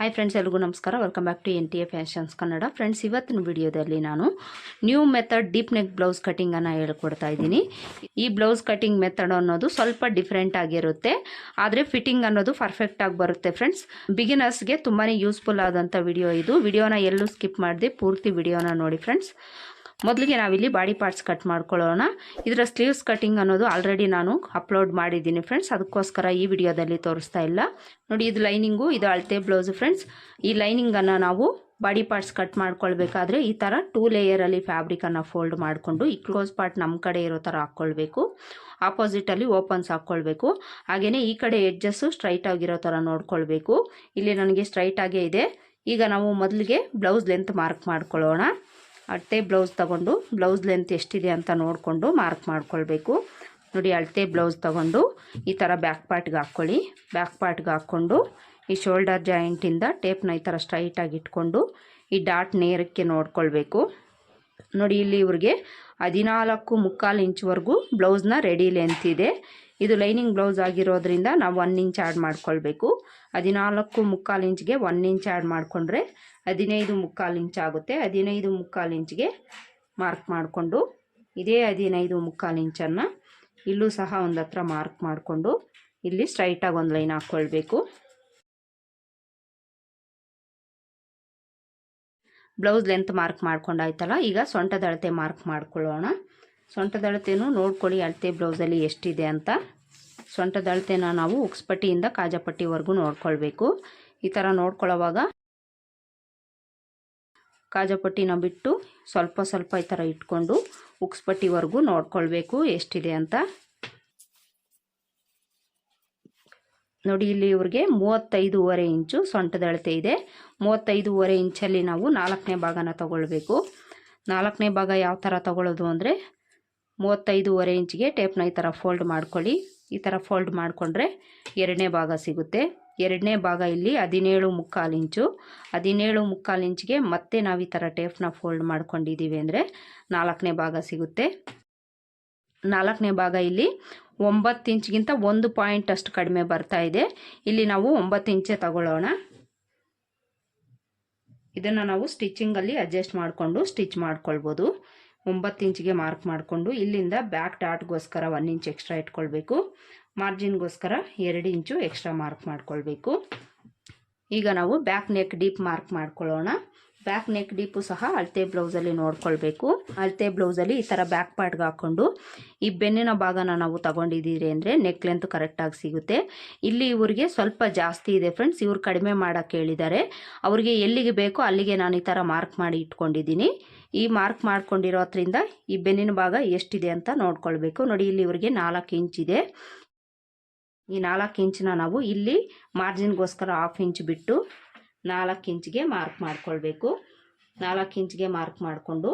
Hi friends ಎಲ್ಲರಿಗೂ ನಮಸ್ಕಾರ. Welcome back to N T A fashions Kannada friends ಇವತ್ತಿನ ವಿಡಿಯೋದಲ್ಲಿ ನಾನು new method deep neck blouse ಕಟ್ಟಿಂಗನ್ನು ಹೇಳ್ಕೊಡ್ತಾ ಇದ್ದೀನಿ. ಈ ಬ್ಲೌಸ್ ಕಟಿಂಗ್ ಮೆಥಡ್ ಅನ್ನೋದು ಸ್ವಲ್ಪ ಡಿಫ್ರೆಂಟ್ ಆಗಿರುತ್ತೆ. ಆದರೆ ಫಿಟ್ಟಿಂಗ್ ಅನ್ನೋದು ಪರ್ಫೆಕ್ಟ್ ಆಗಿ ಬರುತ್ತೆ ಫ್ರೆಂಡ್ಸ್ ಬಿಗಿನರ್ಸ್ಗೆ ತುಂಬಾ ಯೂಸ್ಫುಲ್ ಆದಂಥ ವಿಡಿಯೋ ಇದು. ವಿಡಿಯೋನ ಎಲ್ಲೂ ಸ್ಕಿಪ್ ಮಾಡಿದೆ ಪೂರ್ತಿ ವಿಡಿಯೋನ ನೋಡಿ ಫ್ರೆಂಡ್ಸ್ ಮೊದಲಿಗೆ ನಾವಿಲ್ಲಿ ಬಾಡಿ ಪಾರ್ಟ್ಸ್ ಕಟ್ ಮಾಡ್ಕೊಳ್ಳೋಣ. ಇದರ ಸ್ಲೀವ್ಸ್ ಕಟಿಂಗ್ ಅನ್ನೋದು ಆಲ್ರೆಡಿ ನಾನು ಅಪ್ಲೋಡ್ ಮಾಡಿದ್ದೀನಿ ಫ್ರೆಂಡ್ಸ್. ಅದಕ್ಕೋಸ್ಕರ ಈ ವಿಡಿಯೋದಲ್ಲಿ ತೋರಿಸ್ತಾ ಇಲ್ಲ. ನೋಡಿ, ಇದು ಲೈನಿಂಗು, ಇದು ಅಳತೆ ಬ್ಲೌಸ್ ಫ್ರೆಂಡ್ಸ್. ಈ ಲೈನಿಂಗನ್ನು ನಾವು ಬಾಡಿ ಪಾರ್ಟ್ಸ್ ಕಟ್ ಮಾಡ್ಕೊಳ್ಬೇಕಾದ್ರೆ ಈ ಥರ ಟೂ ಲೇಯರಲ್ಲಿ ಫ್ಯಾಬ್ರಿಕನ್ನು ಫೋಲ್ಡ್ ಮಾಡಿಕೊಂಡು, ಈ ಕ್ಲೋಸ್ ಪಾರ್ಟ್ ನಮ್ಮ ಕಡೆ ಇರೋ ಥರ ಹಾಕ್ಕೊಳ್ಬೇಕು ಆಪೋಸಿಟಲ್ಲಿ ಓಪನ್ಸ್ ಹಾಕ್ಕೊಳ್ಬೇಕು ಹಾಗೆಯೇ ಈ ಕಡೆ ಎಡ್ಜಸ್ಸು ಸ್ಟ್ರೈಟ್ ಆಗಿರೋ ಥರ ನೋಡ್ಕೊಳ್ಬೇಕು. ಇಲ್ಲಿ ನನಗೆ ಸ್ಟ್ರೈಟ್ ಆಗೇ ಇದೆ. ಈಗ ನಾವು ಮೊದಲಿಗೆ ಬ್ಲೌಸ್ ಲೆಂತ್ ಮಾರ್ಕ್ ಮಾಡ್ಕೊಳ್ಳೋಣ. ಅಳತೆ ಬ್ಲೌಸ್ ತಗೊಂಡು, ಬ್ಲೌಸ್ ಲೆಂತ್ ಎಷ್ಟಿದೆ ಅಂತ ನೋಡಿಕೊಂಡು ಮಾರ್ಕ್ ಮಾಡ್ಕೊಳ್ಬೇಕು. ನೋಡಿ, ಅಳತೆ ಬ್ಲೌಸ್ ತಗೊಂಡು ಈ ಥರ ಬ್ಯಾಕ್ ಪಾರ್ಟ್ಗೆ ಹಾಕ್ಕೊಳ್ಳಿ. ಬ್ಯಾಕ್ ಪಾರ್ಟ್ಗೆ ಹಾಕ್ಕೊಂಡು ಈ ಶೋಲ್ಡರ್ ಜಾಯಿಂಟಿಂದ ಟೇಪ್ನ ಈ ಥರ ಸ್ಟ್ರೈಟಾಗಿ ಇಟ್ಕೊಂಡು ಈ ಡಾಟ್ ನೇರಕ್ಕೆ ನೋಡ್ಕೊಳ್ಬೇಕು. ನೋಡಿ, ಇಲ್ಲಿ ಇವ್ರಿಗೆ ಹದಿನಾಲ್ಕು ಮುಕ್ಕಾಲು ಇಂಚ್ವರೆಗೂ ಬ್ಲೌಸ್ನ ರೆಡಿ ಲೆಂತ್ ಇದೆ. ಇದು ಲೈನಿಂಗ್ ಬ್ಲೌಸ್ ಆಗಿರೋದ್ರಿಂದ ನಾವು ಒನ್ ಇಂಚ್ ಆ್ಯಡ್ ಮಾಡ್ಕೊಳ್ಬೇಕು. ಹದಿನಾಲ್ಕು ಮುಕ್ಕಾಲು ಇಂಚ್ಗೆ ಒನ್ ಇಂಚ್ ಆ್ಯಡ್ ಮಾಡಿಕೊಂಡ್ರೆ ಹದಿನೈದು ಮುಕ್ಕಾಲು ಇಂಚ್ ಆಗುತ್ತೆ. ಹದಿನೈದು ಮುಕ್ಕಾಲು ಇಂಚ್ಗೆ ಮಾರ್ಕ್ ಮಾಡಿಕೊಂಡು ಇದೇ ಹದಿನೈದು ಮುಕ್ಕಾಲು ಇಂಚನ್ನು ಇಲ್ಲೂ ಸಹ ಒಂದು ಹತ್ರ ಮಾರ್ಕ್ ಮಾಡಿಕೊಂಡು ಇಲ್ಲಿ ಸ್ಟ್ರೈಟಾಗಿ ಒಂದು ಲೈನ್ ಹಾಕ್ಕೊಳ್ಬೇಕು ಬ್ಲೌಸ್ ಲೆಂತ್ ಮಾರ್ಕ್ ಮಾಡ್ಕೊಂಡಾಯ್ತಲ್ಲ ಈಗ ಸೊಂಟದ ಅಳತೆ ಮಾರ್ಕ್ ಮಾಡ್ಕೊಳ್ಳೋಣ. ಸೊಂಟದ ಅಳತೆನೂ ನೋಡ್ಕೊಳ್ಳಿ, ಅಳತೆ ಬ್ಲೌಸಲ್ಲಿ ಎಷ್ಟಿದೆ ಅಂತ. ಸೊಂಟದ ಅಳತೆನ ನಾವು ಉಕ್ಸ್ಪಟ್ಟಿಯಿಂದ ಕಾಜಪಟ್ಟಿವರೆಗೂ ನೋಡ್ಕೊಳ್ಬೇಕು. ಈ ಥರ ನೋಡ್ಕೊಳ್ಳೋವಾಗ ಕಾಜಪಟ್ಟಿನ ಬಿಟ್ಟು ಸ್ವಲ್ಪ ಸ್ವಲ್ಪ ಈ ಥರ ಇಟ್ಕೊಂಡು ಉಕ್ಸ್ಪಟ್ಟಿವರೆಗೂ ನೋಡ್ಕೊಳ್ಬೇಕು ಎಷ್ಟಿದೆ ಅಂತ. ನೋಡಿ, ಇಲ್ಲಿ ಇವ್ರಿಗೆ ಮೂವತ್ತೈದೂವರೆ ಇಂಚು ಸೊಂಟದ ಅಳತೆ ಇದೆ. ಮೂವತ್ತೈದೂವರೆ ಇಂಚಲ್ಲಿ ನಾವು ನಾಲ್ಕನೇ ಭಾಗನ ತಗೊಳ್ಬೇಕು. ನಾಲ್ಕನೇ ಭಾಗ ಯಾವ ಥರ ತಗೊಳ್ಳೋದು ಅಂದರೆ ಮೂವತ್ತೈದೂವರೆ ಇಂಚಿಗೆ ಟೇಪ್ನ ಈ ಥರ ಫೋಲ್ಡ್ ಮಾಡ್ಕೊಳ್ಳಿ. ಈ ಥರ ಫೋಲ್ಡ್ ಮಾಡಿಕೊಂಡ್ರೆ ಎರಡನೇ ಭಾಗ ಸಿಗುತ್ತೆ. ಎರಡನೇ ಭಾಗ ಇಲ್ಲಿ ಹದಿನೇಳು ಮುಕ್ಕಾಲು ಇಂಚು. ಹದಿನೇಳು ಮುಕ್ಕಾಲು ಇಂಚಿಗೆ ಮತ್ತೆ ನಾವು ಈ ಥರ ಟೇಪ್ನ ಫೋಲ್ಡ್ ಮಾಡ್ಕೊಂಡಿದ್ದೀವಿ ಅಂದರೆ ನಾಲ್ಕನೇ ಭಾಗ ಸಿಗುತ್ತೆ. ನಾಲ್ಕನೇ ಭಾಗ ಇಲ್ಲಿ ಒಂಬತ್ತು ಇಂಚ್ಗಿಂತ ಒಂದು ಪಾಯಿಂಟ್ ಅಷ್ಟು ಕಡಿಮೆ ಬರ್ತಾ ಇದೆ. ಇಲ್ಲಿ ನಾವು ಒಂಬತ್ತು ಇಂಚೆ ತಗೊಳ್ಳೋಣ. ಇದನ್ನು ನಾವು ಸ್ಟಿಚ್ಚಿಂಗಲ್ಲಿ ಅಡ್ಜಸ್ಟ್ ಮಾಡಿಕೊಂಡು ಸ್ಟಿಚ್ ಮಾಡ್ಕೊಳ್ಬೋದು. ಒಂಬತ್ತು ಇಂಚಿಗೆ ಮಾರ್ಕ್ ಮಾಡಿಕೊಂಡು ಇಲ್ಲಿಂದ ಬ್ಯಾಕ್ ಡಾಟ್ಗೋಸ್ಕರ ಒನ್ ಇಂಚ್ ಎಕ್ಸ್ಟ್ರಾ ಇಟ್ಕೊಳ್ಬೇಕು. ಮಾರ್ಜಿನ್ಗೋಸ್ಕರ ಎರಡು ಇಂಚು ಎಕ್ಸ್ಟ್ರಾ ಮಾರ್ಕ್ ಮಾಡ್ಕೊಳ್ಬೇಕು. ಈಗ ನಾವು ಬ್ಯಾಕ್ ನೆಕ್ ಡೀಪ್ ಮಾರ್ಕ್ ಮಾಡ್ಕೊಳ್ಳೋಣ. ಬ್ಯಾಕ್ ನೆಕ್ ಡೀಪು ಸಹ ಅಳತೆ ಬ್ಲೌಸಲ್ಲಿ ನೋಡ್ಕೊಳ್ಬೇಕು. ಅಳತೆ ಬ್ಲೌಸಲ್ಲಿ ಈ ಥರ ಬ್ಯಾಕ್ ಪಾರ್ಟ್ಗೆ ಹಾಕ್ಕೊಂಡು ಈ ಬೆನ್ನಿನ ಭಾಗನ ನಾವು ತಗೊಂಡಿದ್ದೀರಿ ಅಂದರೆ ನೆಕ್ ಲೆಂತ್ ಕರೆಕ್ಟಾಗಿ ಸಿಗುತ್ತೆ. ಇಲ್ಲಿ ಇವರಿಗೆ ಸ್ವಲ್ಪ ಜಾಸ್ತಿ ಇದೆ ಫ್ರೆಂಡ್ಸ್ ಇವರು ಕಡಿಮೆ ಮಾಡೋಕ್ಕೆ ಹೇಳಿದ್ದಾರೆ. ಅವ್ರಿಗೆ ಎಲ್ಲಿಗೆ ಬೇಕೋ ಅಲ್ಲಿಗೆ ನಾನು ಈ ಥರ ಮಾರ್ಕ್ ಮಾಡಿ ಇಟ್ಕೊಂಡಿದ್ದೀನಿ. ಈ ಮಾರ್ಕ್ ಮಾಡ್ಕೊಂಡಿರೋದ್ರಿಂದ ಈ ಬೆನ್ನಿನ ಭಾಗ ಎಷ್ಟಿದೆ ಅಂತ ನೋಡ್ಕೊಳ್ಬೇಕು. ನೋಡಿ, ಇಲ್ಲಿ ಇವರಿಗೆ ನಾಲ್ಕು ಇಂಚಿದೆ ಈ ನಾಲ್ಕು ಇಂಚನ್ನ ನಾವು ಇಲ್ಲಿ ಮಾರ್ಜಿನ್ಗೋಸ್ಕರ ಹಾಫ್ ಇಂಚ್ ಬಿಟ್ಟು ನಾಲ್ಕು ಇಂಚ್ಗೆ ಮಾರ್ಕ್ ಮಾಡ್ಕೊಳ್ಬೇಕು. ನಾಲ್ಕು ಇಂಚ್ಗೆ ಮಾರ್ಕ್ ಮಾಡಿಕೊಂಡು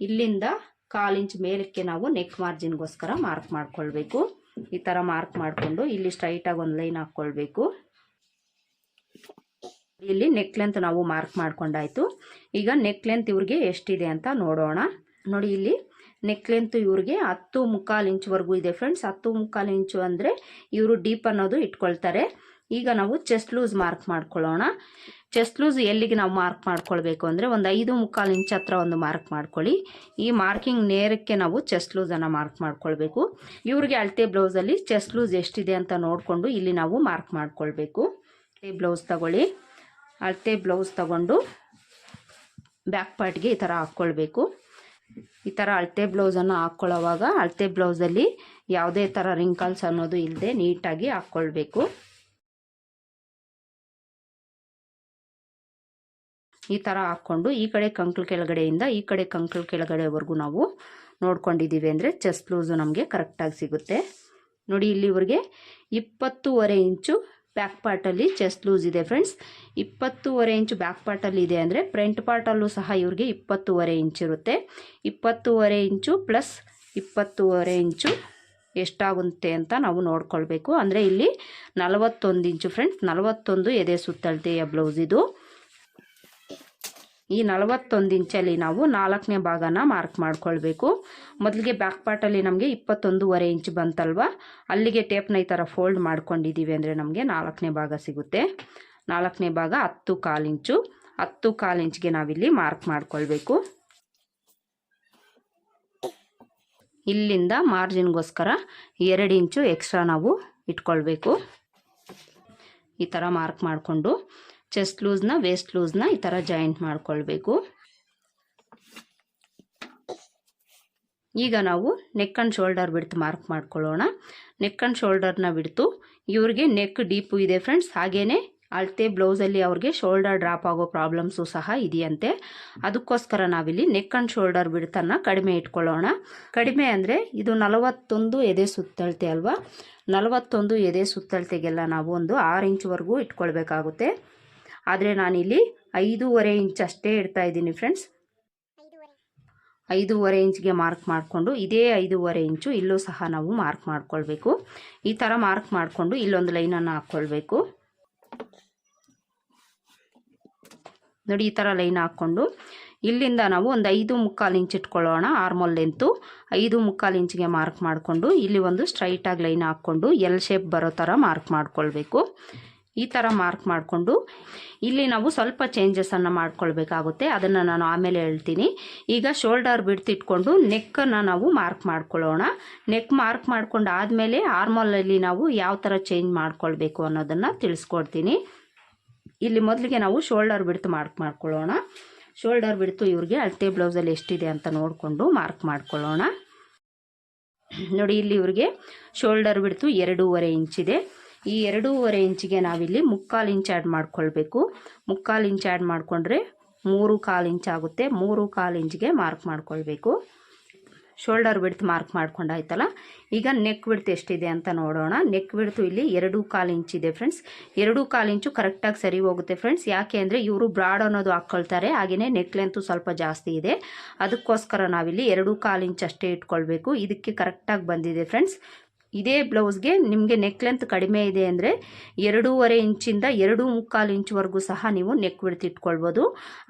ಇಲ್ಲಿಂದ ಕಾಲು ಇಂಚ್ ಮೇಲಕ್ಕೆ ನಾವು ನೆಕ್ ಮಾರ್ಜಿನ್ಗೋಸ್ಕರ ಮಾರ್ಕ್ ಮಾಡ್ಕೊಳ್ಬೇಕು. ಈ ಥರ ಮಾರ್ಕ್ ಮಾಡಿಕೊಂಡು ಇಲ್ಲಿ ಸ್ಟ್ರೈಟಾಗಿ ಒಂದು ಲೈನ್ ಹಾಕ್ಕೊಳ್ಬೇಕು. ಇಲ್ಲಿ ನೆಕ್ ಲೆಂತ್ ನಾವು ಮಾರ್ಕ್ ಮಾಡ್ಕೊಂಡಾಯ್ತು. ಈಗ ನೆಕ್ ಲೆಂತ್ ಇವ್ರಿಗೆ ಎಷ್ಟಿದೆ ಅಂತ ನೋಡೋಣ. ನೋಡಿ ಇಲ್ಲಿ ನೆಕ್ ಲೆಂತ್ ಇವ್ರಿಗೆ ಹತ್ತು ಮುಕ್ಕಾಲು ಇಂಚ್ವರೆಗೂ ಇದೆ ಫ್ರೆಂಡ್ಸ್ ಹತ್ತು ಮುಕ್ಕಾಲು ಇಂಚು ಅಂದರೆ ಇವರು ಡೀಪ್ ಅನ್ನೋದು ಇಟ್ಕೊಳ್ತಾರೆ. ಈಗ ನಾವು ಚೆಸ್ಟ್ ಲೂಸ್ ಮಾರ್ಕ್ ಮಾಡ್ಕೊಳ್ಳೋಣ. ಚೆಸ್ಟ್ ಲೂಸ್ ಎಲ್ಲಿಗೆ ನಾವು ಮಾರ್ಕ್ ಮಾಡ್ಕೊಳ್ಬೇಕು ಅಂದರೆ ಒಂದು ಐದು ಮುಕ್ಕಾಲು ಇಂಚ್ ಹತ್ರ ಒಂದು ಮಾರ್ಕ್ ಮಾಡ್ಕೊಳ್ಳಿ. ಈ ಮಾರ್ಕಿಂಗ್ ನೇರಕ್ಕೆ ನಾವು ಚೆಸ್ಟ್ ಲೂಸನ್ನು ಮಾರ್ಕ್ ಮಾಡ್ಕೊಳ್ಬೇಕು. ಇವ್ರಿಗೆ ಅಳತೆ ಬ್ಲೌಸಲ್ಲಿ ಚೆಸ್ಟ್ ಲೂಸ್ ಎಷ್ಟಿದೆ ಅಂತ ನೋಡಿಕೊಂಡು ಇಲ್ಲಿ ನಾವು ಮಾರ್ಕ್ ಮಾಡ್ಕೊಳ್ಬೇಕು. ಬ್ಲೌಸ್ ತಗೊಳ್ಳಿ. ಅಳತೆ ಬ್ಲೌಸ್ ತಗೊಂಡು ಬ್ಯಾಕ್ ಪಾರ್ಟ್ಗೆ ಈ ಥರ ಹಾಕ್ಕೊಳ್ಬೇಕು. ಈ ಥರ ಅಳತೆ ಬ್ಲೌಸನ್ನು ಹಾಕ್ಕೊಳ್ಳೋವಾಗ ಅಳತೆ ಬ್ಲೌಸಲ್ಲಿ ಯಾವುದೇ ಥರ ರಿಂಕಲ್ಸ್ ಅನ್ನೋದು ಇಲ್ಲದೆ ನೀಟಾಗಿ ಹಾಕ್ಕೊಳ್ಬೇಕು. ಈ ಥರ ಹಾಕ್ಕೊಂಡು ಈ ಕಡೆ ಕಂಕ್ಳು ಕೆಳಗಡೆಯಿಂದ ಈ ಕಡೆ ಕಂಕ್ಳು ಕೆಳಗಡೆವರೆಗೂ ನಾವು ನೋಡ್ಕೊಂಡಿದ್ದೀವಿ ಅಂದರೆ ಚೆಸ್ಟ್ ಬ್ಲೌಸು ನಮಗೆ ಕರೆಕ್ಟಾಗಿ ಸಿಗುತ್ತೆ. ನೋಡಿ ಇಲ್ಲಿವರೆಗೆ ಇಪ್ಪತ್ತೂವರೆ ಇಂಚು ಬ್ಯಾಕ್ ಪಾರ್ಟಲ್ಲಿ ಚೆಸ್ಟ್ ಲೂಸ್ ಇದೆ ಫ್ರೆಂಡ್ಸ್ ಇಪ್ಪತ್ತೂವರೆ ಇಂಚು ಬ್ಯಾಕ್ ಪಾರ್ಟಲ್ಲಿ ಇದೆ ಅಂದರೆ ಫ್ರಂಟ್ ಪಾರ್ಟಲ್ಲೂ ಸಹ ಇವ್ರಿಗೆ ಇಪ್ಪತ್ತೂವರೆ ಇಂಚ್ ಇರುತ್ತೆ. ಇಪ್ಪತ್ತೂವರೆ ಇಂಚು ಪ್ಲಸ್ ಇಪ್ಪತ್ತೂವರೆ ಇಂಚು ಎಷ್ಟಾಗುತ್ತೆ ಅಂತ ನಾವು ನೋಡ್ಕೊಳ್ಬೇಕು. ಅಂದರೆ ಇಲ್ಲಿ ನಲವತ್ತೊಂದು ಇಂಚು ಫ್ರೆಂಡ್ಸ್ ನಲವತ್ತೊಂದು ಎದೆ ಸುತ್ತಳತೆಯ ಬ್ಲೌಸ್ ಇದು. ಈ ನಲವತ್ತೊಂದು ಇಂಚಲ್ಲಿ ನಾವು ನಾಲ್ಕನೇ ಭಾಗನ ಮಾರ್ಕ್ ಮಾಡ್ಕೊಳ್ಬೇಕು. ಮೊದಲಿಗೆ ಬ್ಯಾಕ್ ಪಾರ್ಟಲ್ಲಿ ನಮಗೆ ಇಪ್ಪತ್ತೊಂದೂವರೆ ಇಂಚ್ ಬಂತಲ್ವ? ಅಲ್ಲಿಗೆ ಟೇಪ್ನ ಈ ಥರ ಫೋಲ್ಡ್ ಮಾಡ್ಕೊಂಡಿದ್ದೀವಿ ಅಂದರೆ ನಮಗೆ ನಾಲ್ಕನೇ ಭಾಗ ಸಿಗುತ್ತೆ. ನಾಲ್ಕನೇ ಭಾಗ ಹತ್ತು ಕಾಲು ಇಂಚು. ಹತ್ತು ಕಾಲು ಇಂಚ್ಗೆ ನಾವಿಲ್ಲಿ ಮಾರ್ಕ್ ಮಾಡ್ಕೊಳ್ಬೇಕು. ಇಲ್ಲಿಂದ ಮಾರ್ಜಿನ್ಗೋಸ್ಕರ ಎರಡು ಇಂಚು ಎಕ್ಸ್ಟ್ರಾ ನಾವು ಇಟ್ಕೊಳ್ಬೇಕು. ಈ ಥರ ಮಾರ್ಕ್ ಮಾಡಿಕೊಂಡು ಚೆಸ್ಟ್ ಲೂಸ್ನ ವೇಸ್ಟ್ ಲೂಸ್ನ ಈ ಥರ ಜಾಯಿಂಟ್ ಮಾಡ್ಕೊಳ್ಬೇಕು. ಈಗ ನಾವು neck and shoulder width mark ಮಾಡ್ಕೊಳ್ಳೋಣ. ನೆಕ್ ಆ್ಯಂಡ್ ಶೋಲ್ಡರ್ನ ಬಿಡ್ತು ಇವ್ರಿಗೆ ನೆಕ್ ಡೀಪು ಇದೆ ಫ್ರೆಂಡ್ಸ್ ಹಾಗೇನೆ ಅಳತೆ ಬ್ಲೌಸಲ್ಲಿ ಅವ್ರಿಗೆ ಶೋಲ್ಡರ್ ಡ್ರಾಪ್ ಆಗೋ ಪ್ರಾಬ್ಲಮ್ಸು ಸಹ ಇದೆಯಂತೆ. ಅದಕ್ಕೋಸ್ಕರ ನಾವಿಲ್ಲಿ ನೆಕ್ ಆ್ಯಂಡ್ ಶೋಲ್ಡರ್ ಬಿಡ್ತನ್ನ ಕಡಿಮೆ ಇಟ್ಕೊಳ್ಳೋಣ. ಕಡಿಮೆ ಅಂದರೆ ಇದು ನಲವತ್ತೊಂದು ಎದೆ ಸುತ್ತಳತೆ ಅಲ್ವಾ? ನಲವತ್ತೊಂದು ಎದೆ ಸುತ್ತಳತೆಗೆಲ್ಲ ನಾವು ಒಂದು ಆರು ಇಂಚ್ವರೆಗೂ ಇಟ್ಕೊಳ್ಬೇಕಾಗುತ್ತೆ. ಆದರೆ ನಾನಿಲ್ಲಿ ಐದೂವರೆ ಇಂಚ್ ಅಷ್ಟೇ ಇಡ್ತಾ ಇದ್ದೀನಿ ಫ್ರೆಂಡ್ಸ್ ಐದೂವರೆ ಇಂಚ್ಗೆ ಮಾರ್ಕ್ ಮಾಡಿಕೊಂಡು ಇದೇ ಐದೂವರೆ ಇಂಚು ಇಲ್ಲೂ ಸಹ ನಾವು ಮಾರ್ಕ್ ಮಾಡ್ಕೊಳ್ಬೇಕು. ಈ ಥರ ಮಾರ್ಕ್ ಮಾಡಿಕೊಂಡು ಇಲ್ಲೊಂದು ಲೈನನ್ನು ಹಾಕ್ಕೊಳ್ಬೇಕು ನೋಡಿ ಈ ಥರ ಲೈನ್ ಹಾಕ್ಕೊಂಡು ಇಲ್ಲಿಂದ ನಾವು ಒಂದು ಐದು ಮುಕ್ಕಾಲು ಇಂಚ್ ಇಟ್ಕೊಳ್ಳೋಣ ಆರ್ಮೋಲ್ ಲೆಂತು ಐದು ಮುಕ್ಕಾಲು ಇಂಚಿಗೆ ಮಾರ್ಕ್ ಮಾಡಿಕೊಂಡು ಇಲ್ಲಿ ಒಂದು ಸ್ಟ್ರೈಟಾಗಿ ಲೈನ್ ಹಾಕ್ಕೊಂಡು ಎಲ್ ಶೇಪ್ ಬರೋ ಥರ ಮಾರ್ಕ್ ಮಾಡ್ಕೊಳ್ಬೇಕು. ಈ ಥರ ಮಾರ್ಕ್ ಮಾಡಿಕೊಂಡು ಇಲ್ಲಿ ನಾವು ಸ್ವಲ್ಪ ಚೇಂಜಸನ್ನು ಮಾಡ್ಕೊಳ್ಬೇಕಾಗುತ್ತೆ. ಅದನ್ನು ನಾನು ಆಮೇಲೆ ಹೇಳ್ತೀನಿ. ಈಗ ಶೋಲ್ಡರ್ ಬಿಡ್ತಿಟ್ಕೊಂಡು ನೆಕ್ಕನ್ನು ನಾವು ಮಾರ್ಕ್ ಮಾಡ್ಕೊಳ್ಳೋಣ. ನೆಕ್ ಮಾರ್ಕ್ ಮಾಡಿಕೊಂಡು ಆದಮೇಲೆ ಆರ್ಮೋಲಲ್ಲಿ ನಾವು ಯಾವ ಥರ ಚೇಂಜ್ ಮಾಡ್ಕೊಳ್ಬೇಕು ಅನ್ನೋದನ್ನು ತಿಳಿಸ್ಕೊಡ್ತೀನಿ. ಇಲ್ಲಿ ಮೊದಲಿಗೆ ನಾವು ಶೋಲ್ಡರ್ ಬಿಡ್ತು ಮಾರ್ಕ್ ಮಾಡ್ಕೊಳ್ಳೋಣ. ಶೋಲ್ಡರ್ ಬಿಡ್ತು ಇವ್ರಿಗೆ ಅಳತೆ ಬ್ಲೌಸಲ್ಲಿ ಎಷ್ಟಿದೆ ಅಂತ ನೋಡಿಕೊಂಡು ಮಾರ್ಕ್ ಮಾಡ್ಕೊಳ್ಳೋಣ. ನೋಡಿ, ಇಲ್ಲಿ ಇವ್ರಿಗೆ ಶೋಲ್ಡರ್ ಬಿಡ್ತು ಎರಡೂವರೆ ಇಂಚಿದೆ. ಈ ಎರಡೂವರೆ ಇಂಚಿಗೆ ನಾವಿಲ್ಲಿ ಮುಕ್ಕಾಲು ಇಂಚ್ ಆ್ಯಡ್ ಮಾಡ್ಕೊಳ್ಬೇಕು. ಮುಕ್ಕಾಲು ಇಂಚ್ ಆ್ಯಡ್ ಮಾಡಿಕೊಂಡ್ರೆ ಮೂರು ಕಾಲು ಇಂಚ್ ಆಗುತ್ತೆ. ಮೂರು ಕಾಲು ಇಂಚ್ಗೆ ಮಾರ್ಕ್ ಮಾಡ್ಕೊಳ್ಬೇಕು. ಶೋಲ್ಡರ್ ವಿಡ್ತ್ ಮಾರ್ಕ್ ಮಾಡ್ಕೊಂಡಾಯ್ತಲ್ಲ ಈಗ ನೆಕ್ ವಿಡ್ತ್ ಎಷ್ಟಿದೆ ಅಂತ ನೋಡೋಣ. ನೆಕ್ ವಿಡ್ತು ಇಲ್ಲಿ ಎರಡು ಕಾಲು ಇದೆ ಫ್ರೆಂಡ್ಸ್. ಎರಡು ಕಾಲು ಇಂಚು ಕರೆಕ್ಟಾಗಿ ಸರಿ ಹೋಗುತ್ತೆ ಫ್ರೆಂಡ್ಸ್. ಯಾಕೆ ಅಂದರೆ ಇವರು ಬ್ರಾಡ್ ಅನ್ನೋದು ಹಾಕ್ಕೊಳ್ತಾರೆ ಹಾಗೆಯೇ ನೆಕ್ ಲೆಂತು ಸ್ವಲ್ಪ ಜಾಸ್ತಿ ಇದೆ. ಅದಕ್ಕೋಸ್ಕರ ನಾವಿಲ್ಲಿ ಎರಡು ಕಾಲು ಇಂಚ್ ಅಷ್ಟೇ ಇಟ್ಕೊಳ್ಬೇಕು. ಇದಕ್ಕೆ ಕರೆಕ್ಟಾಗಿ ಬಂದಿದೆ ಫ್ರೆಂಡ್ಸ್. ಇದೇ ಬ್ಲೌಸ್ಗೆ ನಿಮಗೆ ನೆಕ್ ಲೆಂತ್ ಕಡಿಮೆ ಇದೆ ಅಂದರೆ ಎರಡೂವರೆ ಇಂಚಿಂದ ಎರಡು ಮುಕ್ಕಾಲು ಇಂಚ್ವರೆಗೂ ಸಹ ನೀವು ನೆಕ್ ಬಿಡ್ತು ಇಟ್ಕೊಳ್ಬೋದು.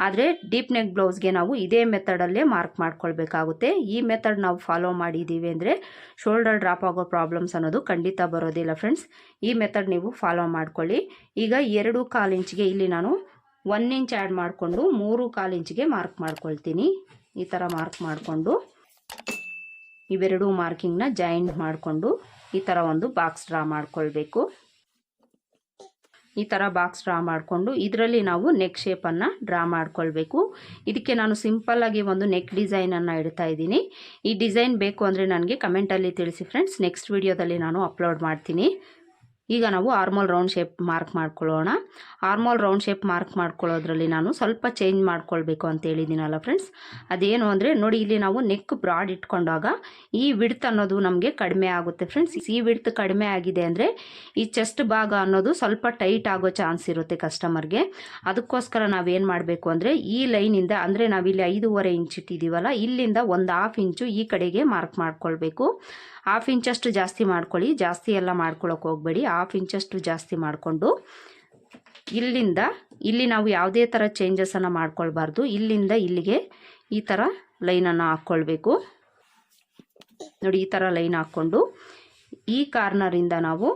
ಆದರೆ ಡೀಪ್ ನೆಕ್ ಬ್ಲೌಸ್ಗೆ ನಾವು ಇದೇ ಮೆಥಡಲ್ಲೇ ಮಾರ್ಕ್ ಮಾಡ್ಕೊಳ್ಬೇಕಾಗುತ್ತೆ. ಈ ಮೆಥಡ್ ನಾವು ಫಾಲೋ ಮಾಡಿದ್ದೀವಿ ಅಂದರೆ ಶೋಲ್ಡರ್ ಡ್ರಾಪ್ ಆಗೋ ಪ್ರಾಬ್ಲಮ್ಸ್ ಅನ್ನೋದು ಖಂಡಿತ ಬರೋದಿಲ್ಲ ಫ್ರೆಂಡ್ಸ್ ಈ ಮೆಥಡ್ ನೀವು ಫಾಲೋ ಮಾಡ್ಕೊಳ್ಳಿ. ಈಗ ಎರಡು ಕಾಲು ಇಂಚಿಗೆ ಇಲ್ಲಿ ನಾನು ಒನ್ ಇಂಚ್ ಆ್ಯಡ್ ಮಾಡಿಕೊಂಡು ಮೂರು ಕಾಲು ಇಂಚಿಗೆ ಮಾರ್ಕ್ ಮಾಡ್ಕೊಳ್ತೀನಿ. ಈ ಥರ ಮಾರ್ಕ್ ಮಾಡಿಕೊಂಡು ಇವೆರಡೂ ಮಾರ್ಕಿಂಗ್ನ ಜಾಯಿಂಟ್ ಮಾಡಿಕೊಂಡು ಈ ಥರ ಒಂದು ಬಾಕ್ಸ್ ಡ್ರಾ ಮಾಡಿಕೊಳ್ಬೇಕು. ಈ ಥರ ಬಾಕ್ಸ್ ಡ್ರಾ ಮಾಡಿಕೊಂಡು ಇದರಲ್ಲಿ ನಾವು ನೆಕ್ ಶೇಪನ್ನು ಡ್ರಾ ಮಾಡಿಕೊಳ್ಬೇಕು. ಇದಕ್ಕೆ ನಾನು ಸಿಂಪಲ್ಲಾಗಿ ಒಂದು ನೆಕ್ ಡಿಸೈನನ್ನು ಇಡ್ತಾ ಇದ್ದೀನಿ. ಈ ಡಿಸೈನ್ ಬೇಕು ಅಂದರೆ ನನಗೆ ಕಮೆಂಟಲ್ಲಿ ತಿಳಿಸಿ ಫ್ರೆಂಡ್ಸ್ ನೆಕ್ಸ್ಟ್ ವಿಡಿಯೋದಲ್ಲಿ ನಾನು ಅಪ್ಲೋಡ್ ಮಾಡ್ತೀನಿ. ಈಗ ನಾವು ಆರ್ಮೋಲ್ ರೌಂಡ್ ಶೇಪ್ ಮಾರ್ಕ್ ಮಾಡ್ಕೊಳ್ಳೋಣ. ಆರ್ಮೋಲ್ ರೌಂಡ್ ಶೇಪ್ ಮಾರ್ಕ್ ಮಾಡ್ಕೊಳ್ಳೋದ್ರಲ್ಲಿ ನಾನು ಸ್ವಲ್ಪ ಚೇಂಜ್ ಮಾಡ್ಕೊಳ್ಬೇಕು ಅಂತ ಹೇಳಿದ್ದೀನಲ್ಲ ಫ್ರೆಂಡ್ಸ್ ಅದೇನು ಅಂದರೆ ನೋಡಿ, ಇಲ್ಲಿ ನಾವು ನೆಕ್ ಬ್ರಾಡ್ ಇಟ್ಕೊಂಡಾಗ ಈ ವಿಡ್ತ್ ಅನ್ನೋದು ನಮಗೆ ಕಡಿಮೆ ಆಗುತ್ತೆ ಫ್ರೆಂಡ್ಸ್ ಈ ವಿಡ್ತ್ ಕಡಿಮೆ ಆಗಿದೆ ಅಂದರೆ ಈ ಚೆಸ್ಟ್ ಭಾಗ ಅನ್ನೋದು ಸ್ವಲ್ಪ ಟೈಟ್ ಆಗೋ ಚಾನ್ಸ್ ಇರುತ್ತೆ ಕಸ್ಟಮರ್ಗೆ ಅದಕ್ಕೋಸ್ಕರ ನಾವೇನು ಮಾಡಬೇಕು ಅಂದರೆ ಈ ಲೈನಿಂದ ಅಂದರೆ ನಾವಿಲ್ಲಿ ಐದೂವರೆ ಇಂಚ್ ಇಟ್ಟಿದ್ದೀವಲ್ಲ, ಇಲ್ಲಿಂದ ಒಂದು ಹಾಫ್ ಇಂಚು ಈ ಕಡೆಗೆ ಮಾರ್ಕ್ ಮಾಡ್ಕೊಳ್ಬೇಕು. ಹಾಫ್ ಇಂಚಷ್ಟು ಜಾಸ್ತಿ ಮಾಡ್ಕೊಳ್ಳಿ. ಜಾಸ್ತಿ ಎಲ್ಲ ಮಾಡ್ಕೊಳಕ್ಕೆ ಹೋಗಬೇಡಿ. ಹಾಫ್ ಇಂಚಷ್ಟು ಜಾಸ್ತಿ ಮಾಡಿಕೊಂಡು ಇಲ್ಲಿಂದ, ಇಲ್ಲಿ ನಾವು ಯಾವುದೇ ಥರ ಚೇಂಜಸನ್ನು ಮಾಡ್ಕೊಳ್ಬಾರ್ದು. ಇಲ್ಲಿಂದ ಇಲ್ಲಿಗೆ ಈ ಥರ ಲೈನನ್ನು ಹಾಕ್ಕೊಳ್ಬೇಕು ನೋಡಿ, ಈ ಥರ ಲೈನ್ ಹಾಕ್ಕೊಂಡು ಈ ಕಾರ್ನರಿಂದ ನಾವು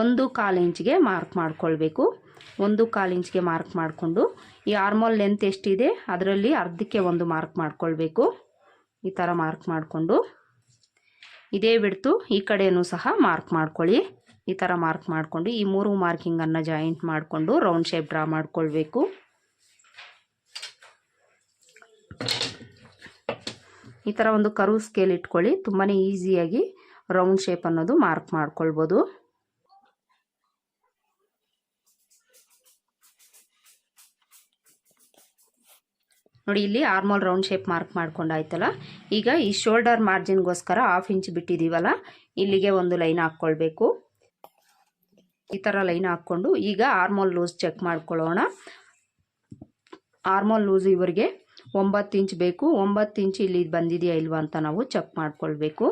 ಒಂದು ಕಾಲು ಇಂಚ್ಗೆ ಮಾರ್ಕ್ ಮಾಡ್ಕೊಳ್ಬೇಕು. ಒಂದು ಕಾಲು ಇಂಚ್ಗೆ ಮಾರ್ಕ್ ಮಾಡಿಕೊಂಡು ಈ ಆರ್ಮೋಲ್ ಲೆಂತ್ ಎಷ್ಟಿದೆ, ಅದರಲ್ಲಿ ಅರ್ಧಕ್ಕೆ ಒಂದು ಮಾರ್ಕ್ ಮಾಡ್ಕೊಳ್ಬೇಕು. ಈ ಥರ ಮಾರ್ಕ್ ಮಾಡಿಕೊಂಡು ಇದೇ ಬಿಡ್ತು. ಈ ಕಡೆಯೂ ಸಹ ಮಾರ್ಕ್ ಮಾಡ್ಕೊಳ್ಳಿ. ಈ ಥರ ಮಾರ್ಕ್ ಮಾಡಿಕೊಂಡು ಈ ಮೂರು ಮಾರ್ಕಿಂಗನ್ನು ಜಾಯಿಂಟ್ ಮಾಡಿಕೊಂಡು ರೌಂಡ್ ಶೇಪ್ ಡ್ರಾ ಮಾಡಿಕೊಳ್ಬೇಕು. ಈ ಥರ ಒಂದು ಕರು ಸ್ಕೇಲ್ ಇಟ್ಕೊಳ್ಳಿ. ತುಂಬಾ ಈಸಿಯಾಗಿ ರೌಂಡ್ ಶೇಪ್ ಅನ್ನೋದು ಮಾರ್ಕ್ ಮಾಡ್ಕೊಳ್ಬೋದು. ನೋಡಿ, ಇಲ್ಲಿ ಆರ್ಮೋಲ್ ರೌಂಡ್ ಶೇಪ್ ಮಾರ್ಕ್ ಮಾಡ್ಕೊಂಡಾಯ್ತಲ್ಲ? ಈಗ ಈ ಶೋಲ್ಡರ್ ಮಾರ್ಜಿನ್ಗೋಸ್ಕರ ಹಾಫ್ ಇಂಚ್ ಬಿಟ್ಟಿದ್ದೀವಲ್ಲ ಇಲ್ಲಿಗೆ ಒಂದು ಲೈನ್ ಹಾಕ್ಕೊಳ್ಬೇಕು. ಈ ಥರ ಲೈನ್ ಹಾಕ್ಕೊಂಡು ಈಗ ಆರ್ಮೋಲ್ ಲೂಸ್ ಚೆಕ್ ಮಾಡ್ಕೊಳ್ಳೋಣ. ಆರ್ಮೋಲ್ ಲೂಸ್ ಇವರಿಗೆ ಒಂಬತ್ತು ಇಂಚ್ ಬೇಕು. ಒಂಬತ್ತು ಇಂಚ್ ಇಲ್ಲಿ ಬಂದಿದೆಯಾ ಇಲ್ವಾ ಅಂತ ನಾವು ಚೆಕ್ ಮಾಡ್ಕೊಳ್ಬೇಕು.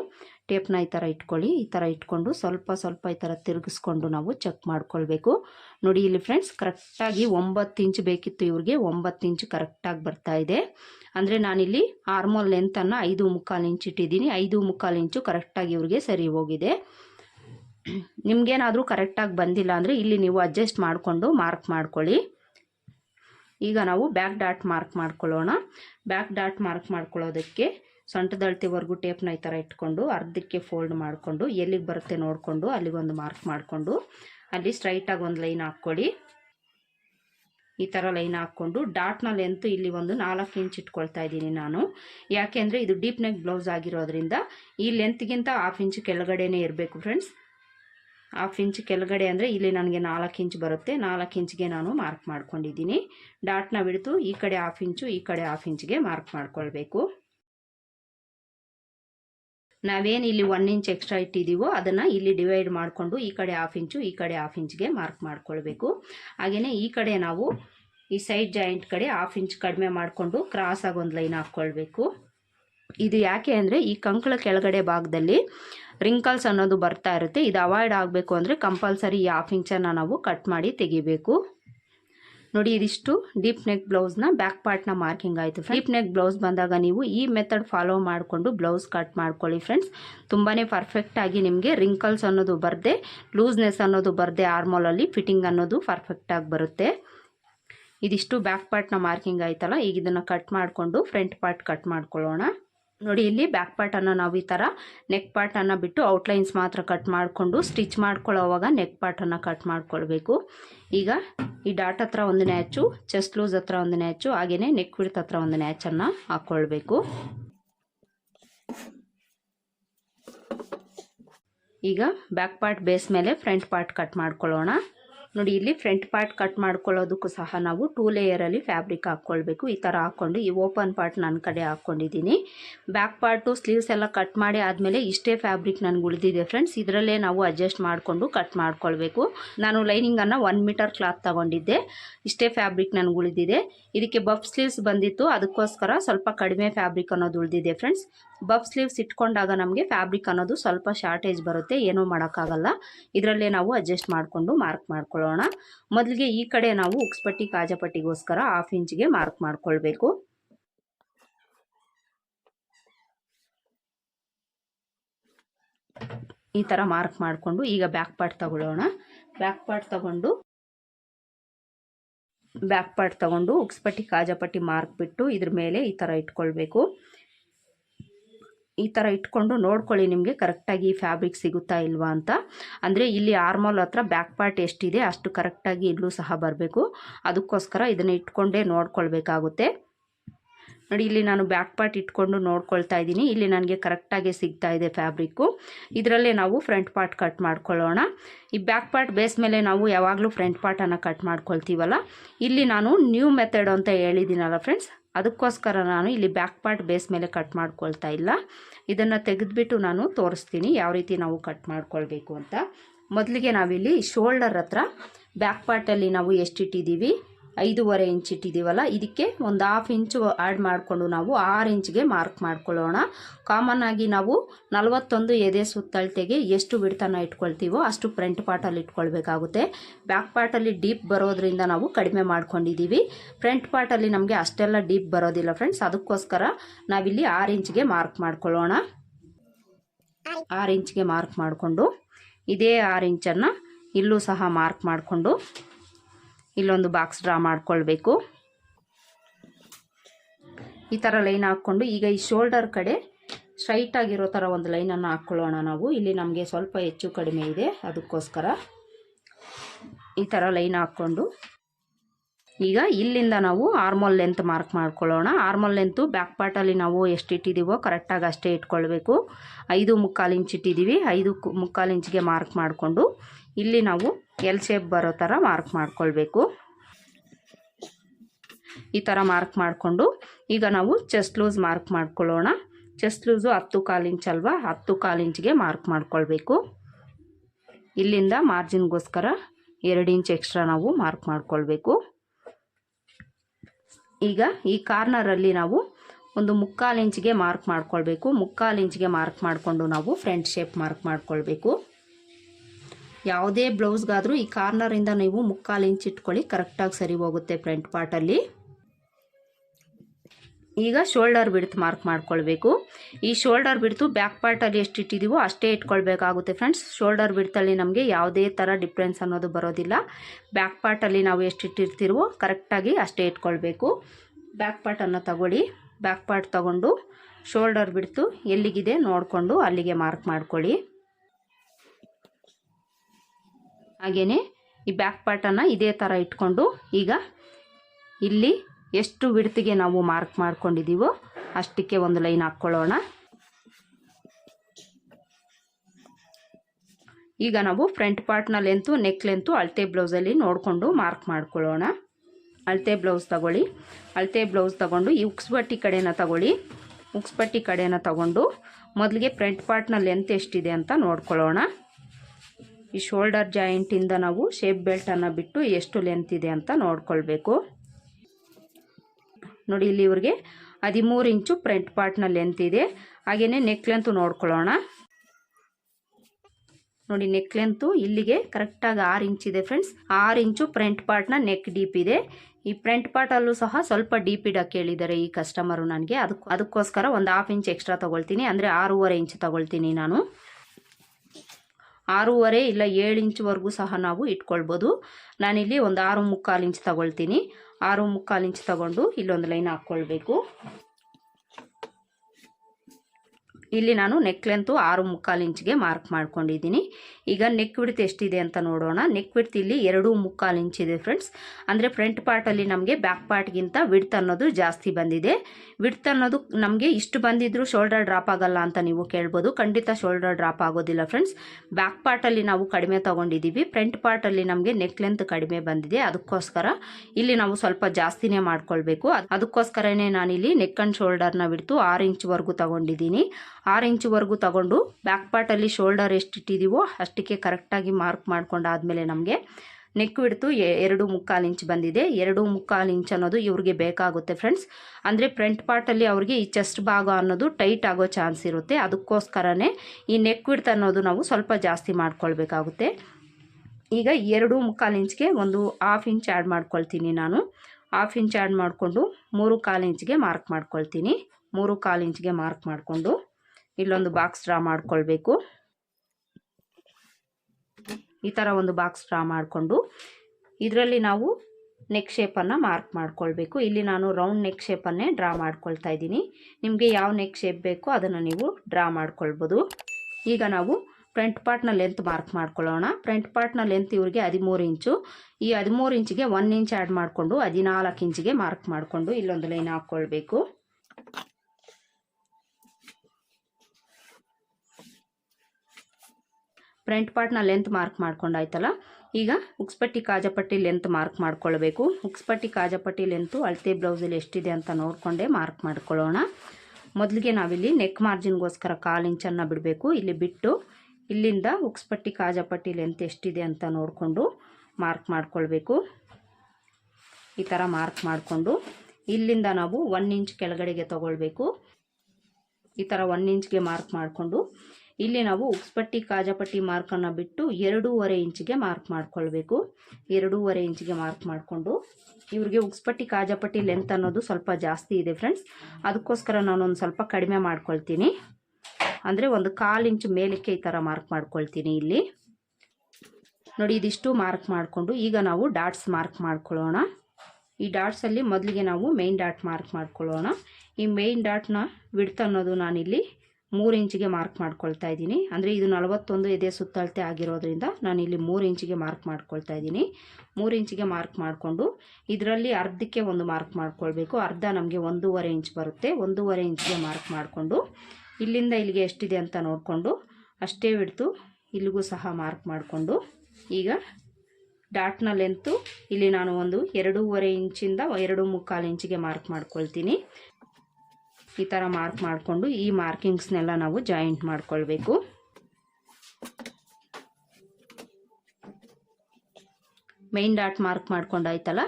ಟೇಪ್ನ ಈ ಥರ ಇಟ್ಕೊಳ್ಳಿ, ಈ ಥರ ಇಟ್ಕೊಂಡು ಸ್ವಲ್ಪ ಸ್ವಲ್ಪ ಈ ಥರ ತಿರುಗಿಸ್ಕೊಂಡು ನಾವು ಚೆಕ್ ಮಾಡ್ಕೊಳ್ಬೇಕು. ನೋಡಿ ಇಲ್ಲಿ ಫ್ರೆಂಡ್ಸ್, ಕರೆಕ್ಟಾಗಿ ಒಂಬತ್ತು ಇಂಚ್ ಬೇಕಿತ್ತು ಇವ್ರಿಗೆ, ಒಂಬತ್ತು ಇಂಚ್ ಕರೆಕ್ಟಾಗಿ ಬರ್ತಾ ಇದೆ. ಅಂದರೆ ನಾನಿಲ್ಲಿ ಆರ್ಮೋಲ್ ಲೆಂತನ್ನು ಐದು ಮುಕ್ಕಾಲು ಇಂಚ್ ಇಟ್ಟಿದ್ದೀನಿ. ಐದು ಮುಕ್ಕಾಲು ಇಂಚು ಕರೆಕ್ಟಾಗಿ ಇವ್ರಿಗೆ ಸರಿ ಹೋಗಿದೆ. ನಿಮಗೇನಾದರೂ ಕರೆಕ್ಟಾಗಿ ಬಂದಿಲ್ಲ ಅಂದರೆ ಇಲ್ಲಿ ನೀವು ಅಡ್ಜಸ್ಟ್ ಮಾಡಿಕೊಂಡು ಮಾರ್ಕ್ ಮಾಡ್ಕೊಳ್ಳಿ. ಈಗ ನಾವು ಬ್ಯಾಕ್ ಡಾಟ್ ಮಾರ್ಕ್ ಮಾಡ್ಕೊಳ್ಳೋಣ. ಬ್ಯಾಕ್ ಡಾಟ್ ಮಾರ್ಕ್ ಮಾಡ್ಕೊಳ್ಳೋದಕ್ಕೆ ಸೊಂಟದಳ್ತಿವರೆಗೂ ಟೇಪ್ನ ಈ ಥರ ಇಟ್ಕೊಂಡು ಅರ್ಧಕ್ಕೆ ಫೋಲ್ಡ್ ಮಾಡಿಕೊಂಡು ಎಲ್ಲಿಗೆ ಬರುತ್ತೆ ನೋಡಿಕೊಂಡು ಅಲ್ಲಿಗೊಂದು ಮಾರ್ಕ್ ಮಾಡಿಕೊಂಡು ಅಲ್ಲಿ ಸ್ಟ್ರೈಟಾಗಿ ಒಂದು ಲೈನ್ ಹಾಕ್ಕೊಳ್ಳಿ. ಈ ಥರ ಲೈನ್ ಹಾಕ್ಕೊಂಡು ಡಾಟ್ನ ಲೆಂತ್ ಇಲ್ಲಿ ಒಂದು ನಾಲ್ಕು ಇಂಚ್ ಇಟ್ಕೊಳ್ತಾ ಇದ್ದೀನಿ ನಾನು. ಯಾಕೆಂದರೆ ಇದು ಡೀಪ್ ನೆಕ್ ಬ್ಲೌಸ್ ಆಗಿರೋದ್ರಿಂದ ಈ ಲೆಂತ್ಗಿಂತ ಹಾಫ್ ಇಂಚ್ ಕೆಳಗಡೆನೇ ಇರಬೇಕು ಫ್ರೆಂಡ್ಸ್ ಹಾಫ್ ಇಂಚ್ ಕೆಳಗಡೆ ಅಂದರೆ ಇಲ್ಲಿ ನನಗೆ ನಾಲ್ಕು ಇಂಚ್ ಬರುತ್ತೆ. ನಾಲ್ಕು ಇಂಚ್ಗೆ ನಾನು ಮಾರ್ಕ್ ಮಾಡ್ಕೊಂಡಿದ್ದೀನಿ. ಡಾಟ್ನ ಬಿಡ್ತು ಈ ಕಡೆ ಹಾಫ್ ಇಂಚು ಈ ಕಡೆ ಹಾಫ್ ಇಂಚ್ಗೆ ಮಾರ್ಕ್ ಮಾಡ್ಕೊಳ್ಬೇಕು. ನಾವೇನು ಇಲ್ಲಿ ಒನ್ ಇಂಚ್ ಎಕ್ಸ್ಟ್ರಾ ಇಟ್ಟಿದ್ದೀವೋ ಅದನ್ನು ಇಲ್ಲಿ ಡಿವೈಡ್ ಮಾಡಿಕೊಂಡು ಈ ಕಡೆ ಹಾಫ್ ಇಂಚು ಈ ಕಡೆ ಹಾಫ್ ಇಂಚ್ಗೆ ಮಾರ್ಕ್ ಮಾಡ್ಕೊಳ್ಬೇಕು. ಹಾಗೆಯೇ ಈ ಕಡೆ ನಾವು ಈ ಸೈಡ್ ಜಾಯಿಂಟ್ ಕಡೆ ಹಾಫ್ ಇಂಚ್ ಕಡಿಮೆ ಮಾಡಿಕೊಂಡು ಕ್ರಾಸಾಗಿ ಒಂದು ಲೈನ್ ಹಾಕ್ಕೊಳ್ಬೇಕು. ಇದು ಯಾಕೆ ಅಂದರೆ ಈ ಕಂಕಳ ಕೆಳಗಡೆ ಭಾಗದಲ್ಲಿ ರಿಂಕಲ್ಸ್ ಅನ್ನೋದು ಬರ್ತಾ ಇರುತ್ತೆ. ಇದು ಅವಾಯ್ಡ್ ಆಗಬೇಕು ಅಂದರೆ ಕಂಪಲ್ಸರಿ ಈ ಹಾಫ್ ಇಂಚನ್ನು ನಾವು ಕಟ್ ಮಾಡಿ ತೆಗಿಬೇಕು. ನೋಡಿ, ಇದಿಷ್ಟು ಡೀಪ್ ನೆಕ್ ಬ್ಲೌಸ್ನ ಬ್ಯಾಕ್ ಪಾರ್ಟ್ನ ಮಾರ್ಕಿಂಗ್ ಆಯಿತು ಡೀಪ್ ನೆಕ್ ಬ್ಲೌಸ್ ಬಂದಾಗ ನೀವು ಈ ಮೆಥಡ್ ಫಾಲೋ ಮಾಡಿಕೊಂಡು ಬ್ಲೌಸ್ ಕಟ್ ಮಾಡ್ಕೊಳ್ಳಿ ಫ್ರೆಂಡ್ಸ್ ತುಂಬಾ ಪರ್ಫೆಕ್ಟಾಗಿ ನಿಮಗೆ ರಿಂಕಲ್ಸ್ ಅನ್ನೋದು ಬರದೆ ಲೂಸ್ನೆಸ್ ಅನ್ನೋದು ಬರದೆ ಆರ್ಮೋಲಲ್ಲಿ ಫಿಟ್ಟಿಂಗ್ ಅನ್ನೋದು ಪರ್ಫೆಕ್ಟಾಗಿ ಬರುತ್ತೆ. ಇದಿಷ್ಟು ಬ್ಯಾಕ್ ಪಾರ್ಟ್ನ ಮಾರ್ಕಿಂಗ್ ಆಯ್ತಲ್ಲ, ಈಗ ಇದನ್ನು ಕಟ್ ಮಾಡಿಕೊಂಡು ಫ್ರಂಟ್ ಪಾರ್ಟ್ ಕಟ್ ಮಾಡ್ಕೊಳ್ಳೋಣ. ನೋಡಿ ಇಲ್ಲಿ ಬ್ಯಾಕ್ ಪಾರ್ಟನ್ನು ನಾವು ಈ ಥರ ನೆಕ್ ಪಾರ್ಟನ್ನು ಬಿಟ್ಟು ಔಟ್ಲೈನ್ಸ್ ಮಾತ್ರ ಕಟ್ ಮಾಡಿಕೊಂಡು ಸ್ಟಿಚ್ ಮಾಡ್ಕೊಳ್ಳೋವಾಗ ನೆಕ್ ಪಾರ್ಟನ್ನು ಕಟ್ ಮಾಡ್ಕೊಳ್ಬೇಕು. ಈಗ ಈ ಡಾಟ್ ಹತ್ರ ಒಂದು ನ್ಯಾಚು ಚೆಸ್ಟ್ ಲೂಸ್ ಹತ್ರ ಒಂದು ನ್ಯಾಚು ಹಾಗೆಯೇ ನೆಕ್ ವಿಡ್ತ್ ಹತ್ರ ಒಂದು ನ್ಯಾಚನ್ನು ಹಾಕ್ಕೊಳ್ಬೇಕು ಈಗ ಬ್ಯಾಕ್ ಪಾರ್ಟ್ ಬೇಸ್ ಮೇಲೆ ಫ್ರಂಟ್ ಪಾರ್ಟ್ ಕಟ್ ಮಾಡ್ಕೊಳ್ಳೋಣ. ನೋಡಿ, ಇಲ್ಲಿ ಫ್ರಂಟ್ ಪಾರ್ಟ್ ಕಟ್ ಮಾಡ್ಕೊಳ್ಳೋದಕ್ಕೂ ಸಹ ನಾವು ಟೂ ಲೇಯರಲ್ಲಿ ಫ್ಯಾಬ್ರಿಕ್ ಹಾಕ್ಕೊಳ್ಬೇಕು. ಈ ಥರ ಹಾಕ್ಕೊಂಡು ಈ ಓಪನ್ ಪಾರ್ಟ್ ನನ್ನ ಕಡೆ ಹಾಕ್ಕೊಂಡಿದ್ದೀನಿ. ಬ್ಯಾಕ್ ಪಾರ್ಟು ಸ್ಲೀವ್ಸ್ ಎಲ್ಲ ಕಟ್ ಮಾಡಿ ಆದಮೇಲೆ ಇಷ್ಟೇ ಫ್ಯಾಬ್ರಿಕ್ ನನಗೆ ಉಳಿದಿದೆ ಫ್ರೆಂಡ್ಸ್ ಇದರಲ್ಲೇ ನಾವು ಅಡ್ಜಸ್ಟ್ ಮಾಡಿಕೊಂಡು ಕಟ್ ಮಾಡ್ಕೊಳ್ಬೇಕು. ನಾನು ಲೈನಿಂಗನ್ನು ಒನ್ ಮೀಟರ್ ಕ್ಲಾತ್ ತಗೊಂಡಿದ್ದೆ. ಇಷ್ಟೇ ಫ್ಯಾಬ್ರಿಕ್ ನನಗೆ ಉಳಿದಿದೆ. ಇದಕ್ಕೆ ಬಫ್ ಸ್ಲೀವ್ಸ್ ಬಂದಿತ್ತು. ಅದಕ್ಕೋಸ್ಕರ ಸ್ವಲ್ಪ ಕಡಿಮೆ ಫ್ಯಾಬ್ರಿಕ್ ಅನ್ನೋದು ಉಳಿದಿದೆ ಫ್ರೆಂಡ್ಸ್ ಬಫ್ ಸ್ಲೀವ್ಸ್ ಇಟ್ಕೊಂಡಾಗ ನಮಗೆ ಫ್ಯಾಬ್ರಿಕ್ ಅನ್ನೋದು ಸ್ವಲ್ಪ ಶಾರ್ಟೇಜ್ ಬರುತ್ತೆ. ಏನೂ ಮಾಡೋಕ್ಕಾಗಲ್ಲ. ಇದರಲ್ಲೇ ನಾವು ಅಡ್ಜಸ್ಟ್ ಮಾಡಿಕೊಂಡು ಮಾರ್ಕ್ ಮಾಡ್ಕೊಳ್ಳೋಣ. ಮೊದಲಿಗೆ ಈ ಕಡೆ ನಾವು ಉಕ್ಸ್ಪಟ್ಟಿ ಕಾಜಪಟ್ಟಿಗೋಸ್ಕರ ಹಾಫ್ ಇಂಚ್ಗೆ ಮಾರ್ಕ್ ಮಾಡ್ಕೊಳ್ಬೇಕು. ಈ ಥರ ಮಾರ್ಕ್ ಮಾಡಿಕೊಂಡು ಈಗ ಬ್ಯಾಕ್ ಪಾರ್ಟ್ ತಗೊಳ್ಳೋಣ. ಬ್ಯಾಕ್ ಪಾರ್ಟ್ ತಗೊಂಡು ಬ್ಯಾಕ್ ಪಾರ್ಟ್ ತಗೊಂಡು ಉಕ್ಸ್ಪಟ್ಟಿ ಕಾಜಪಟ್ಟಿ ಮಾರ್ಕ್ ಬಿಟ್ಟು ಇದ್ರ ಮೇಲೆ ಈ ಥರ ಇಟ್ಕೊಳ್ಬೇಕು. ಈ ಥರ ಇಟ್ಕೊಂಡು ನೋಡ್ಕೊಳ್ಳಿ ನಿಮಗೆ ಕರೆಕ್ಟಾಗಿ ಫ್ಯಾಬ್ರಿಕ್ ಸಿಗುತ್ತಾ ಇಲ್ವಾ ಅಂತ. ಅಂದರೆ ಇಲ್ಲಿ ಆರ್ಮೋಲ್ ಹತ್ರ ಬ್ಯಾಕ್ ಪಾರ್ಟ್ ಎಷ್ಟಿದೆ ಅಷ್ಟು ಕರೆಕ್ಟಾಗಿ ಇಲ್ಲೂ ಸಹ ಬರಬೇಕು. ಅದಕ್ಕೋಸ್ಕರ ಇದನ್ನು ಇಟ್ಕೊಂಡೇ ನೋಡ್ಕೊಳ್ಬೇಕಾಗುತ್ತೆ. ನೋಡಿ, ಇಲ್ಲಿ ನಾನು ಬ್ಯಾಕ್ ಪಾರ್ಟ್ ಇಟ್ಕೊಂಡು ನೋಡ್ಕೊಳ್ತಾ ಇದ್ದೀನಿ. ಇಲ್ಲಿ ನನಗೆ ಕರೆಕ್ಟಾಗಿ ಸಿಗ್ತಾ ಇದೆ ಫ್ಯಾಬ್ರಿಕ್ಕು ಇದರಲ್ಲೇ ನಾವು ಫ್ರಂಟ್ ಪಾರ್ಟ್ ಕಟ್ ಮಾಡ್ಕೊಳ್ಳೋಣ. ಈ ಬ್ಯಾಕ್ ಪಾರ್ಟ್ ಬೇಸ್ ಮೇಲೆ ನಾವು ಯಾವಾಗಲೂ ಫ್ರಂಟ್ ಪಾರ್ಟನ್ನು ಕಟ್ ಮಾಡ್ಕೊಳ್ತೀವಲ್ಲ? ಇಲ್ಲಿ ನಾನು ನ್ಯೂ ಮೆಥಡ್ ಅಂತ ಹೇಳಿದ್ದೀನಲ್ಲ ಫ್ರೆಂಡ್ಸ್ ಅದಕ್ಕೋಸ್ಕರ ನಾನು ಇಲ್ಲಿ ಬ್ಯಾಕ್ ಪಾರ್ಟ್ ಬೇಸ್ ಮೇಲೆ ಕಟ್ ಮಾಡ್ಕೊಳ್ತಾ ಇಲ್ಲ. ಇದನ್ನು ತೆಗೆದುಬಿಟ್ಟು ನಾನು ತೋರಿಸ್ತೀನಿ ಯಾವ ರೀತಿ ನಾವು ಕಟ್ ಮಾಡ್ಕೊಳ್ಬೇಕು ಅಂತ. ಮೊದಲಿಗೆ ನಾವಿಲ್ಲಿ ಶೋಲ್ಡರ್ ಹತ್ರ ಬ್ಯಾಕ್ ಪಾರ್ಟಲ್ಲಿ ನಾವು ಎಷ್ಟಿಟ್ಟಿದ್ದೀವಿ ಐದೂವರೆ ಇಂಚ್ ಇಟ್ಟಿದ್ದೀವಲ್ಲ, ಇದಕ್ಕೆ ಒಂದು ಹಾಫ್ ಇಂಚು ಆ್ಯಡ್ ಮಾಡಿಕೊಂಡು ನಾವು ಆರು ಇಂಚ್ಗೆ ಮಾರ್ಕ್ ಮಾಡ್ಕೊಳ್ಳೋಣ. ಕಾಮನ್ ಆಗಿ ನಾವು ನಲವತ್ತೊಂದು ಎದೆ ಸುತ್ತಳತೆಗೆ ಎಷ್ಟು ಬಿಡ್ತನ ಇಟ್ಕೊಳ್ತೀವೋ ಅಷ್ಟು ಫ್ರಂಟ್ ಪಾರ್ಟಲ್ಲಿ ಇಟ್ಕೊಳ್ಬೇಕಾಗುತ್ತೆ. ಬ್ಯಾಕ್ ಪಾರ್ಟಲ್ಲಿ ಡೀಪ್ ಬರೋದ್ರಿಂದ ನಾವು ಕಡಿಮೆ ಮಾಡ್ಕೊಂಡಿದ್ದೀವಿ. ಫ್ರಂಟ್ ಪಾರ್ಟಲ್ಲಿ ನಮಗೆ ಅಷ್ಟೆಲ್ಲ ಡೀಪ್ ಬರೋದಿಲ್ಲ ಫ್ರೆಂಡ್ಸ್ ಅದಕ್ಕೋಸ್ಕರ ನಾವಿಲ್ಲಿ ಆರು ಇಂಚ್ಗೆ ಮಾರ್ಕ್ ಮಾಡ್ಕೊಳ್ಳೋಣ. ಆರು ಇಂಚ್ಗೆ ಮಾರ್ಕ್ ಮಾಡಿಕೊಂಡು, ಇದೇ ಆರು ಇಂಚನ್ನು ಇಲ್ಲೂ ಸಹ ಮಾರ್ಕ್ ಮಾಡಿಕೊಂಡು ಇಲ್ಲೊಂದು ಬಾಕ್ಸ್ ಡ್ರಾ ಮಾಡಿಕೊಳ್ಬೇಕು. ಈ ಥರ ಲೈನ್ ಹಾಕ್ಕೊಂಡು ಈಗ ಈ ಶೋಲ್ಡರ್ ಕಡೆ ಸ್ಟ್ರೈಟ್ ಆಗಿರೋ ಥರ ಒಂದು ಲೈನನ್ನು ಹಾಕ್ಕೊಳ್ಳೋಣ ನಾವು. ಇಲ್ಲಿ ನಮಗೆ ಸ್ವಲ್ಪ ಹೆಚ್ಚು ಕಡಿಮೆ ಇದೆ, ಅದಕ್ಕೋಸ್ಕರ ಈ ಥರ ಲೈನ್ ಹಾಕ್ಕೊಂಡು ಈಗ ಇಲ್ಲಿಂದ ನಾವು ಆರ್ಮೋಲ್ ಲೆಂತ್ ಮಾರ್ಕ್ ಮಾಡ್ಕೊಳ್ಳೋಣ. ಆರ್ಮೋಲ್ ಲೆಂತು ಬ್ಯಾಕ್ ಪಾರ್ಟಲ್ಲಿ ನಾವು ಎಷ್ಟು ಇಟ್ಟಿದ್ದೀವೋ ಕರೆಕ್ಟಾಗಿ ಅಷ್ಟೇ ಇಟ್ಕೊಳ್ಬೇಕು. ಐದು ಮುಕ್ಕಾಲು ಇಂಚ್ ಇಟ್ಟಿದ್ದೀವಿ ಐದು ಮುಕ್ಕಾಲು ಇಂಚ್ಗೆ ಮಾರ್ಕ್ ಮಾಡಿಕೊಂಡು ಇಲ್ಲಿ ನಾವು ಎಲ್ ಶೇಪ್ ಬರೋ ಥರ ಮಾರ್ಕ್ ಮಾಡ್ಕೊಳ್ಬೇಕು. ಈ ಥರ ಮಾರ್ಕ್ ಮಾಡಿಕೊಂಡು ಈಗ ನಾವು ಚೆಸ್ಟ್ ಲೂಸ್ ಮಾರ್ಕ್ ಮಾಡ್ಕೊಳ್ಳೋಣ. ಚೆಸ್ಟ್ ಲೂಸು ಹತ್ತು ಕಾಲು ಇಂಚ್ ಅಲ್ವಾ? ಹತ್ತು ಕಾಲು ಇಂಚ್ಗೆ ಮಾರ್ಕ್ ಮಾಡ್ಕೊಳ್ಬೇಕು. ಇಲ್ಲಿಂದ ಮಾರ್ಜಿನ್ಗೋಸ್ಕರ ಎರಡು ಇಂಚ್ ಎಕ್ಸ್ಟ್ರಾ ನಾವು ಮಾರ್ಕ್ ಮಾಡ್ಕೊಳ್ಬೇಕು. ಈಗ ಈ ಕಾರ್ನರಲ್ಲಿ ನಾವು ಒಂದು ಮುಕ್ಕಾಲು ಇಂಚ್ಗೆ ಮಾರ್ಕ್ ಮಾಡ್ಕೊಳ್ಬೇಕು. ಮುಕ್ಕಾಲು ಇಂಚಿಗೆ ಮಾರ್ಕ್ ಮಾಡಿಕೊಂಡು ನಾವು ಫ್ರಂಟ್ ಶೇಪ್ ಮಾರ್ಕ್ ಮಾಡ್ಕೊಳ್ಬೇಕು. ಯಾವುದೇ ಬ್ಲೌಸ್ಗಾದರೂ ಈ ಕಾರ್ನರಿಂದ ನೀವು ಮುಕ್ಕಾಲು ಇಂಚ್ ಇಟ್ಕೊಳ್ಳಿ ಕರೆಕ್ಟಾಗಿ ಸರಿ ಹೋಗುತ್ತೆ ಫ್ರಂಟ್ ಪಾರ್ಟಲ್ಲಿ ಈಗ ಶೋಲ್ಡರ್ ಬಿಡ್ತ್ ಮಾರ್ಕ್ ಮಾಡ್ಕೊಳ್ಬೇಕು. ಈ ಶೋಲ್ಡರ್ ಬಿಡ್ತು ಬ್ಯಾಕ್ ಪಾರ್ಟಲ್ಲಿ ಎಷ್ಟು ಇಟ್ಟಿದ್ದೀವೋ ಅಷ್ಟೇ ಇಟ್ಕೊಳ್ಬೇಕಾಗುತ್ತೆ ಫ್ರೆಂಡ್ಸ್ ಶೋಲ್ಡರ್ ಬಿಡ್ತಲ್ಲಿ ನಮಗೆ ಯಾವುದೇ ಥರ ಡಿಫ್ರೆನ್ಸ್ ಅನ್ನೋದು ಬರೋದಿಲ್ಲ. ಬ್ಯಾಕ್ ಪಾರ್ಟಲ್ಲಿ ನಾವು ಎಷ್ಟು ಇಟ್ಟಿರ್ತೀವೋ ಕರೆಕ್ಟಾಗಿ ಅಷ್ಟೇ ಇಟ್ಕೊಳ್ಬೇಕು. ಬ್ಯಾಕ್ ಪಾರ್ಟನ್ನು ತಗೊಳ್ಳಿ. ಬ್ಯಾಕ್ ಪಾರ್ಟ್ ತಗೊಂಡು ಶೋಲ್ಡರ್ ಬಿಡ್ತು ಎಲ್ಲಿಗಿದೆ ನೋಡಿಕೊಂಡು ಅಲ್ಲಿಗೆ ಮಾರ್ಕ್ ಮಾಡ್ಕೊಳ್ಳಿ. ಹಾಗೆಯೇ ಈ ಬ್ಯಾಕ್ ಪಾರ್ಟನ್ನು ಇದೇ ಥರ ಇಟ್ಕೊಂಡು ಈಗ ಇಲ್ಲಿ ಎಷ್ಟು ಬಿಡ್ತಿಗೆ ನಾವು ಮಾರ್ಕ್ ಮಾಡ್ಕೊಂಡಿದ್ದೀವೋ ಅಷ್ಟಕ್ಕೆ ಒಂದು ಲೈನ್ ಹಾಕ್ಕೊಳ್ಳೋಣ. ಈಗ ನಾವು ಫ್ರಂಟ್ ಪಾರ್ಟ್ನ ಲೆಂತು ನೆಕ್ ಲೆಂತು ಅಳತೆ ಬ್ಲೌಸಲ್ಲಿ ನೋಡಿಕೊಂಡು ಮಾರ್ಕ್ ಮಾಡ್ಕೊಳ್ಳೋಣ. ಅಳತೆ ಬ್ಲೌಸ್ ತಗೊಳ್ಳಿ. ಅಳತೆ ಬ್ಲೌಸ್ ತಗೊಂಡು ಈ ಉಕ್ಸ್ಬಟ್ಟಿ ಕಡೆನ ತಗೊಳ್ಳಿ. ಉಕ್ಸ್ಬಟ್ಟಿ ಕಡೆನ ತಗೊಂಡು ಮೊದಲಿಗೆ ಫ್ರಂಟ್ ಪಾರ್ಟ್ನ ಲೆಂತ್ ಎಷ್ಟಿದೆ ಅಂತ ನೋಡ್ಕೊಳ್ಳೋಣ. ಈ ಶೋಲ್ಡರ್ ಜಾಯಿಂಟಿಂದ ನಾವು ಶೇಪ್ ಬೆಲ್ಟನ್ನು ಬಿಟ್ಟು ಎಷ್ಟು ಲೆಂತ್ ಇದೆ ಅಂತ ನೋಡ್ಕೊಳ್ಬೇಕು. ನೋಡಿ, ಇಲ್ಲಿ ಇವ್ರಿಗೆ ಹದಿಮೂರು ಇಂಚು ಫ್ರಂಟ್ ಪಾರ್ಟ್ನ ಲೆಂತ್ ಇದೆ. ಹಾಗೆಯೇ ನೆಕ್ ಲೆಂತು ನೋಡ್ಕೊಳ್ಳೋಣ. ನೋಡಿ ನೆಕ್ ಲೆಂತು ಇಲ್ಲಿಗೆ ಕರೆಕ್ಟಾಗಿ ಆರು ಇಂಚ್ ಇದೆ ಫ್ರೆಂಡ್ಸ್ ಆರು ಇಂಚು ಫ್ರಂಟ್ ಪಾರ್ಟ್ನ ನೆಕ್ ಡೀಪ್ ಇದೆ. ಈ ಫ್ರಂಟ್ ಪಾರ್ಟಲ್ಲೂ ಸಹ ಸ್ವಲ್ಪ ಡೀಪ್ ಇಡಕ್ಕೆ ಹೇಳಿದ್ದಾರೆ ಈ ಕಸ್ಟಮರು ನನಗೆ. ಅದಕ್ಕೆ ಅದಕ್ಕೋಸ್ಕರ ಒಂದು ಹಾಫ್ ಇಂಚ್ ಎಕ್ಸ್ಟ್ರಾ ತೊಗೊಳ್ತೀನಿ. ಅಂದರೆ ಆರೂವರೆ ಇಂಚ್ ತೊಗೊಳ್ತೀನಿ ನಾನು. ಆರೂವರೆ ಇಲ್ಲ ಏಳು ಇಂಚ್ವರೆಗೂ ಸಹ ನಾವು ಇಟ್ಕೊಳ್ಬೋದು. ನಾನಿಲ್ಲಿ ಒಂದು ಆರು ಮುಕ್ಕಾಲು ಇಂಚ್ ತಗೊಳ್ತೀನಿ. ಆರು ಮುಕ್ಕಾಲು ಇಂಚ್ ತಗೊಂಡು ಇಲ್ಲೊಂದು ಲೈನ್ ಹಾಕ್ಕೊಳ್ಬೇಕು. ಇಲ್ಲಿ ನಾನು ನೆಕ್ ಲೆಂತು ಆರು ಮುಕ್ಕಾಲು ಇಂಚ್ಗೆ ಮಾರ್ಕ್ ಮಾಡ್ಕೊಂಡಿದ್ದೀನಿ. ಈಗ ನೆಕ್ ವಿಡ್ತ್ ಎಷ್ಟಿದೆ ಅಂತ ನೋಡೋಣ. ನೆಕ್ ವಿಡ್ತ್ ಇಲ್ಲಿ ಎರಡು ಮುಕ್ಕಾಲು ಇಂಚ್ ಇದೆ ಫ್ರೆಂಡ್ಸ್ ಅಂದರೆ ಫ್ರಂಟ್ ಪಾರ್ಟಲ್ಲಿ ನಮಗೆ ಬ್ಯಾಕ್ ಪಾರ್ಟ್ಗಿಂತ ವಿಡ್ತ್ ಅನ್ನೋದು ಜಾಸ್ತಿ ಬಂದಿದೆ. ವಿಡ್ತ್ ಅನ್ನೋದು ನಮಗೆ ಇಷ್ಟು ಬಂದಿದ್ದರೂ ಶೋಲ್ಡರ್ ಡ್ರಾಪ್ ಆಗಲ್ಲ ಅಂತ ನೀವು ಕೇಳ್ಬೋದು. ಖಂಡಿತ ಶೋಲ್ಡರ್ ಡ್ರಾಪ್ ಆಗೋದಿಲ್ಲ ಫ್ರೆಂಡ್ಸ್ ಬ್ಯಾಕ್ ಪಾರ್ಟಲ್ಲಿ ನಾವು ಕಡಿಮೆ ತೊಗೊಂಡಿದ್ದೀವಿ. ಫ್ರಂಟ್ ಪಾರ್ಟಲ್ಲಿ ನಮಗೆ ನೆಕ್ ಲೆಂತ್ ಕಡಿಮೆ ಬಂದಿದೆ. ಅದಕ್ಕೋಸ್ಕರ ಇಲ್ಲಿ ನಾವು ಸ್ವಲ್ಪ ಜಾಸ್ತಿನೇ ಮಾಡ್ಕೊಳ್ಬೇಕು. ಅದ್- ಅದಕ್ಕೋಸ್ಕರನೇ ನಾನಿಲ್ಲಿ ನೆಕ್ ಆ್ಯಂಡ್ ಶೋಲ್ಡರ್ನ ಬಿಡ್ತು ಆರು ಇಂಚ್ವರೆಗೂ ತಗೊಂಡಿದ್ದೀನಿ. ಆರು ಇಂಚುವರೆಗೂ ತಗೊಂಡು ಬ್ಯಾಕ್ ಪಾರ್ಟಲ್ಲಿ ಶೋಲ್ಡರ್ ಎಷ್ಟು ಇಟ್ಟಿದ್ದೀವೋ ಅಷ್ಟಕ್ಕೆ ಕರೆಕ್ಟಾಗಿ ಮಾರ್ಕ್ ಮಾಡ್ಕೊಂಡಾದಮೇಲೆ ನಮಗೆ ನೆಕ್ ಹಿಡ್ತು ಎರಡು ಮುಕ್ಕಾಲು ಇಂಚ್ ಬಂದಿದೆ. ಎರಡು ಮುಕ್ಕಾಲು ಇಂಚ್ ಅನ್ನೋದು ಇವ್ರಿಗೆ ಬೇಕಾಗುತ್ತೆ ಫ್ರೆಂಡ್ಸ್ ಅಂದರೆ ಫ್ರಂಟ್ ಪಾರ್ಟಲ್ಲಿ ಅವ್ರಿಗೆ ಈ ಚೆಸ್ಟ್ ಭಾಗ ಅನ್ನೋದು ಟೈಟ್ ಆಗೋ ಚಾನ್ಸ್ ಇರುತ್ತೆ. ಅದಕ್ಕೋಸ್ಕರನೇ ಈ ನೆಕ್ ಹಿಡ್ತು ಅನ್ನೋದು ನಾವು ಸ್ವಲ್ಪ ಜಾಸ್ತಿ ಮಾಡ್ಕೊಳ್ಬೇಕಾಗುತ್ತೆ. ಈಗ ಎರಡು ಮುಕ್ಕಾಲು ಇಂಚ್ಗೆ ಒಂದು ಹಾಫ್ ಇಂಚ್ ಆ್ಯಡ್ ಮಾಡ್ಕೊಳ್ತೀನಿ ನಾನು. ಹಾಫ್ ಇಂಚ್ ಆ್ಯಡ್ ಮಾಡಿಕೊಂಡು ಮೂರು ಕಾಲು ಇಂಚ್ಗೆ ಮಾರ್ಕ್ ಮಾಡ್ಕೊಳ್ತೀನಿ. ಮೂರು ಕಾಲು ಇಂಚ್ಗೆ ಮಾರ್ಕ್ ಮಾಡಿಕೊಂಡು ಇಲ್ಲೊಂದು ಬಾಕ್ಸ್ ಡ್ರಾ ಮಾಡ್ಕೊಳ್ಬೇಕು. ಈ ಥರ ಒಂದು ಬಾಕ್ಸ್ ಡ್ರಾ ಮಾಡಿಕೊಂಡು ಇದರಲ್ಲಿ ನಾವು ನೆಕ್ ಶೇಪನ್ನು ಮಾರ್ಕ್ ಮಾಡ್ಕೊಳ್ಬೇಕು. ಇಲ್ಲಿ ನಾನು ರೌಂಡ್ ನೆಕ್ ಶೇಪನ್ನೇ ಡ್ರಾ ಮಾಡ್ಕೊಳ್ತಾ ಇದ್ದೀನಿ. ನಿಮಗೆ ಯಾವ ನೆಕ್ ಶೇಪ್ ಬೇಕೋ ಅದನ್ನು ನೀವು ಡ್ರಾ ಮಾಡ್ಕೊಳ್ಬೋದು. ಈಗ ನಾವು ಫ್ರಂಟ್ ಪಾರ್ಟ್ನ ಲೆಂತ್ ಮಾರ್ಕ್ ಮಾಡ್ಕೊಳ್ಳೋಣ. ಫ್ರಂಟ್ ಪಾರ್ಟ್ನ ಲೆಂತ್ ಇವ್ರಿಗೆ ಹದಿಮೂರು ಇಂಚು. ಈ ಹದಿಮೂರು ಇಂಚಿಗೆ ಒನ್ ಇಂಚ್ ಆ್ಯಡ್ ಮಾಡಿಕೊಂಡು ಹದಿನಾಲ್ಕು ಇಂಚಿಗೆ ಮಾರ್ಕ್ ಮಾಡಿಕೊಂಡು ಇಲ್ಲೊಂದು ಲೈನ್ ಹಾಕ್ಕೊಳ್ಬೇಕು ಫ್ರಂಟ್ ಪಾರ್ಟ್ನ ಲೆಂತ್ ಮಾರ್ಕ್ ಮಾಡ್ಕೊಂಡಾಯ್ತಲ್ಲ? ಈಗ ಉಕ್ಸ್ಪಟ್ಟಿ ಕಾಜಪಟ್ಟಿ ಲೆಂತ್ ಮಾರ್ಕ್ ಮಾಡ್ಕೊಳ್ಬೇಕು. ಉಕ್ಸ್ಪಟ್ಟಿ ಕಾಜಪಟ್ಟಿ ಲೆಂತು ಅಳತೆ ಬ್ಲೌಸಲ್ಲಿ ಎಷ್ಟಿದೆ ಅಂತ ನೋಡಿಕೊಂಡೇ ಮಾರ್ಕ್ ಮಾಡ್ಕೊಳ್ಳೋಣ. ಮೊದಲಿಗೆ ನಾವಿಲ್ಲಿ ನೆಕ್ ಮಾರ್ಜಿನ್ಗೋಸ್ಕರ ಕಾಲು ಇಂಚನ್ನು ಬಿಡಬೇಕು. ಇಲ್ಲಿ ಬಿಟ್ಟು ಇಲ್ಲಿಂದ ಉಕ್ಸ್ಪಟ್ಟಿ ಕಾಜಪಟ್ಟಿ ಲೆಂತ್ ಎಷ್ಟಿದೆ ಅಂತ ನೋಡಿಕೊಂಡು ಮಾರ್ಕ್ ಮಾಡ್ಕೊಳ್ಬೇಕು. ಈ ಥರ ಮಾರ್ಕ್ ಮಾಡಿಕೊಂಡು ಇಲ್ಲಿಂದ ನಾವು ಒನ್ ಇಂಚ್ ಕೆಳಗಡೆಗೆ ತಗೊಳ್ಬೇಕು. ಈ ಥರ ಒನ್ ಇಂಚ್ಗೆ ಮಾರ್ಕ್ ಮಾಡಿಕೊಂಡು ಇಲ್ಲಿ ನಾವು ಉಕ್ಸ್ಪಟ್ಟಿ, ಕಾಜಪಟ್ಟಿ ಮಾರ್ಕನ್ನು ಬಿಟ್ಟು ಎರಡೂವರೆ ಇಂಚಿಗೆ ಮಾರ್ಕ್ ಮಾಡ್ಕೊಳ್ಬೇಕು. ಎರಡೂವರೆ ಇಂಚಿಗೆ ಮಾರ್ಕ್ ಮಾಡಿಕೊಂಡು ಇವ್ರಿಗೆ ಉಕ್ಸ್ಪಟ್ಟಿ, ಕಾಜಪಟ್ಟಿ ಲೆಂತ್ ಅನ್ನೋದು ಸ್ವಲ್ಪ ಜಾಸ್ತಿ ಇದೆ ಫ್ರೆಂಡ್ಸ್ ಅದಕ್ಕೋಸ್ಕರ ನಾನೊಂದು ಸ್ವಲ್ಪ ಕಡಿಮೆ ಮಾಡ್ಕೊಳ್ತೀನಿ. ಅಂದರೆ ಒಂದು ಕಾಲು ಇಂಚು ಮೇಲಕ್ಕೆ ಈ ಥರ ಮಾರ್ಕ್ ಮಾಡ್ಕೊಳ್ತೀನಿ ಇಲ್ಲಿ. ನೋಡಿ, ಇದಿಷ್ಟು ಮಾರ್ಕ್ ಮಾಡಿಕೊಂಡು ಈಗ ನಾವು ಡಾಟ್ಸ್ ಮಾರ್ಕ್ ಮಾಡ್ಕೊಳ್ಳೋಣ. ಈ ಡಾಟ್ಸಲ್ಲಿ ಮೊದಲಿಗೆ ನಾವು ಮೇನ್ ಡಾಟ್ ಮಾರ್ಕ್ ಮಾಡ್ಕೊಳ್ಳೋಣ. ಈ ಮೇನ್ ಡಾಟ್ನ ವಿಡ್ತ್ ಅನ್ನೋದು ನಾನಿಲ್ಲಿ ಮೂರು ಇಂಚಿಗೆ ಮಾರ್ಕ್ ಮಾಡ್ಕೊಳ್ತಾ ಇದ್ದೀನಿ. ಅಂದರೆ ಇದು ನಲವತ್ತೊಂದು ಎದೆ ಸುತ್ತಳತೆ ಆಗಿರೋದ್ರಿಂದ ನಾನು ಇಲ್ಲಿ ಮೂರು ಇಂಚಿಗೆ ಮಾರ್ಕ್ ಮಾಡ್ಕೊಳ್ತಾ ಇದ್ದೀನಿ. ಮೂರು ಇಂಚಿಗೆ ಮಾರ್ಕ್ ಮಾಡಿಕೊಂಡು ಇದರಲ್ಲಿ ಅರ್ಧಕ್ಕೆ ಒಂದು ಮಾರ್ಕ್ ಮಾಡ್ಕೊಳ್ಬೇಕು. ಅರ್ಧ ನಮಗೆ ಒಂದೂವರೆ ಇಂಚ್ ಬರುತ್ತೆ. ಒಂದೂವರೆ ಇಂಚಿಗೆ ಮಾರ್ಕ್ ಮಾಡಿಕೊಂಡು ಇಲ್ಲಿಂದ ಇಲ್ಲಿಗೆ ಎಷ್ಟಿದೆ ಅಂತ ನೋಡಿಕೊಂಡು ಅಷ್ಟೇ ಬಿಡ್ತು. ಇಲ್ಲಿಗೂ ಸಹ ಮಾರ್ಕ್ ಮಾಡಿಕೊಂಡು ಈಗ ಡಾಟ್ನ ಲೆಂತು ಇಲ್ಲಿ ನಾನು ಒಂದು ಎರಡೂವರೆ ಇಂಚಿಂದ ಎರಡು ಮುಕ್ಕಾಲು ಇಂಚಿಗೆ ಮಾರ್ಕ್ ಮಾಡ್ಕೊಳ್ತೀನಿ. ಈ ಥರ ಮಾರ್ಕ್ ಮಾಡಿಕೊಂಡು ಈ ಮಾರ್ಕಿಂಗ್ಸ್ನೆಲ್ಲ ನಾವು ಜಾಯಿಂಟ್ ಮಾಡಿಕೊಳ್ಬೇಕು. ಮೇನ್ ಡಾಟ್ ಮಾರ್ಕ್ ಮಾಡ್ಕೊಂಡಾಯ್ತಲ್ಲ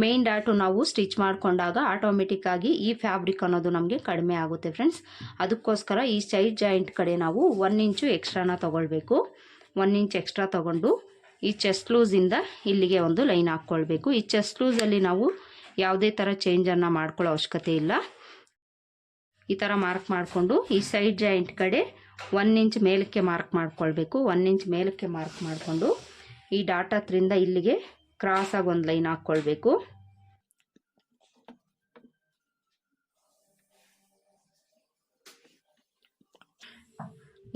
ಮೇನ್ ಡಾಟು ನಾವು ಸ್ಟಿಚ್ ಮಾಡಿಕೊಂಡಾಗ ಆಟೋಮೆಟಿಕ್ ಆಗಿ ಈ ಫ್ಯಾಬ್ರಿಕ್ ಅನ್ನೋದು ನಮಗೆ ಕಡಿಮೆ ಆಗುತ್ತೆ ಫ್ರೆಂಡ್ಸ್ ಅದಕ್ಕೋಸ್ಕರ ಈ ಸೈಡ್ ಜಾಯಿಂಟ್ ಕಡೆ ನಾವು ಒನ್ ಇಂಚು ಎಕ್ಸ್ಟ್ರಾನ ತೊಗೊಳ್ಬೇಕು. ಒನ್ ಇಂಚ್ ಎಕ್ಸ್ಟ್ರಾ ತೊಗೊಂಡು ಈ ಚೆಸ್ಟ್ ಲೂಸಿಂದ ಇಲ್ಲಿಗೆ ಒಂದು ಲೈನ್ ಹಾಕ್ಕೊಳ್ಬೇಕು. ಈ ಚೆಸ್ಟ್ ಲೂಸಲ್ಲಿ ನಾವು ಯಾವುದೇ ಥರ ಚೇಂಜನ್ನು ಮಾಡ್ಕೊಳ್ಳೋ ಅವಶ್ಯಕತೆ ಇಲ್ಲ. ಈ ಥರ ಮಾರ್ಕ್ ಮಾಡಿಕೊಂಡು ಈ ಸೈಡ್ ಜಾಯಿಂಟ್ ಕಡೆ ಒನ್ ಇಂಚ್ ಮೇಲಕ್ಕೆ ಮಾರ್ಕ್ ಮಾಡ್ಕೊಳ್ಬೇಕು. ಒನ್ ಇಂಚ್ ಮೇಲಕ್ಕೆ ಮಾರ್ಕ್ ಮಾಡಿಕೊಂಡು ಈ ಡಾಟ್ ಹತ್ರಿಂದ ಇಲ್ಲಿಗೆ ಕ್ರಾಸಾಗಿ ಒಂದು ಲೈನ್ ಹಾಕ್ಕೊಳ್ಬೇಕು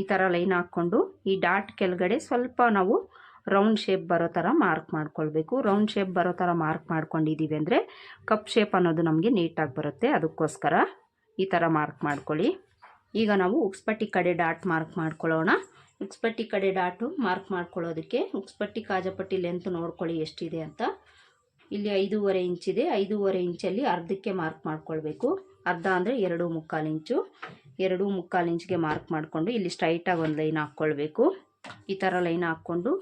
ಈ ಥರ ಲೈನ್ ಹಾಕ್ಕೊಂಡು ಈ ಡಾಟ್ ಕೆಳಗಡೆ ಸ್ವಲ್ಪ ನಾವು ರೌಂಡ್ ಶೇಪ್ ಬರೋ ಥರ ಮಾರ್ಕ್ ಮಾಡ್ಕೊಳ್ಬೇಕು. ರೌಂಡ್ ಶೇಪ್ ಬರೋ ಥರ ಮಾರ್ಕ್ ಮಾಡ್ಕೊಂಡಿದ್ದೀವಿ ಅಂದರೆ ಕಪ್ ಶೇಪ್ ಅನ್ನೋದು ನಮಗೆ ನೀಟಾಗಿ ಬರುತ್ತೆ. ಅದಕ್ಕೋಸ್ಕರ ಈ ಥರ ಮಾರ್ಕ್ ಮಾಡ್ಕೊಳ್ಳಿ. ಈಗ ನಾವು ಉಕ್ಸ್ಪಟ್ಟಿ ಕಡೆ ಡಾಟ್ ಮಾರ್ಕ್ ಮಾಡ್ಕೊಳ್ಳೋಣ. ಉಕ್ಸ್ಪಟ್ಟಿ ಕಡೆ ಡಾಟು ಮಾರ್ಕ್ ಮಾಡ್ಕೊಳ್ಳೋದಕ್ಕೆ ಉಕ್ಸ್ಪಟ್ಟಿ ಕಾಜಪಟ್ಟಿ ಲೆಂತ್ ನೋಡ್ಕೊಳ್ಳಿ ಎಷ್ಟಿದೆ ಅಂತ. ಇಲ್ಲಿ ಐದೂವರೆ ಇಂಚಿದೆ ಐದೂವರೆ ಇಂಚಲ್ಲಿ ಅರ್ಧಕ್ಕೆ ಮಾರ್ಕ್ ಮಾಡ್ಕೊಳ್ಬೇಕು. ಅರ್ಧ ಅಂದರೆ ಎರಡು ಮುಕ್ಕಾಲು ಇಂಚು ಎರಡು ಮುಕ್ಕಾಲು ಇಂಚ್ಗೆ ಮಾರ್ಕ್ ಮಾಡಿಕೊಂಡು ಇಲ್ಲಿ ಸ್ಟ್ರೈಟಾಗಿ ಒಂದು ಲೈನ್ ಹಾಕ್ಕೊಳ್ಬೇಕು. ಈ ಥರ ಲೈನ್ ಹಾಕ್ಕೊಂಡು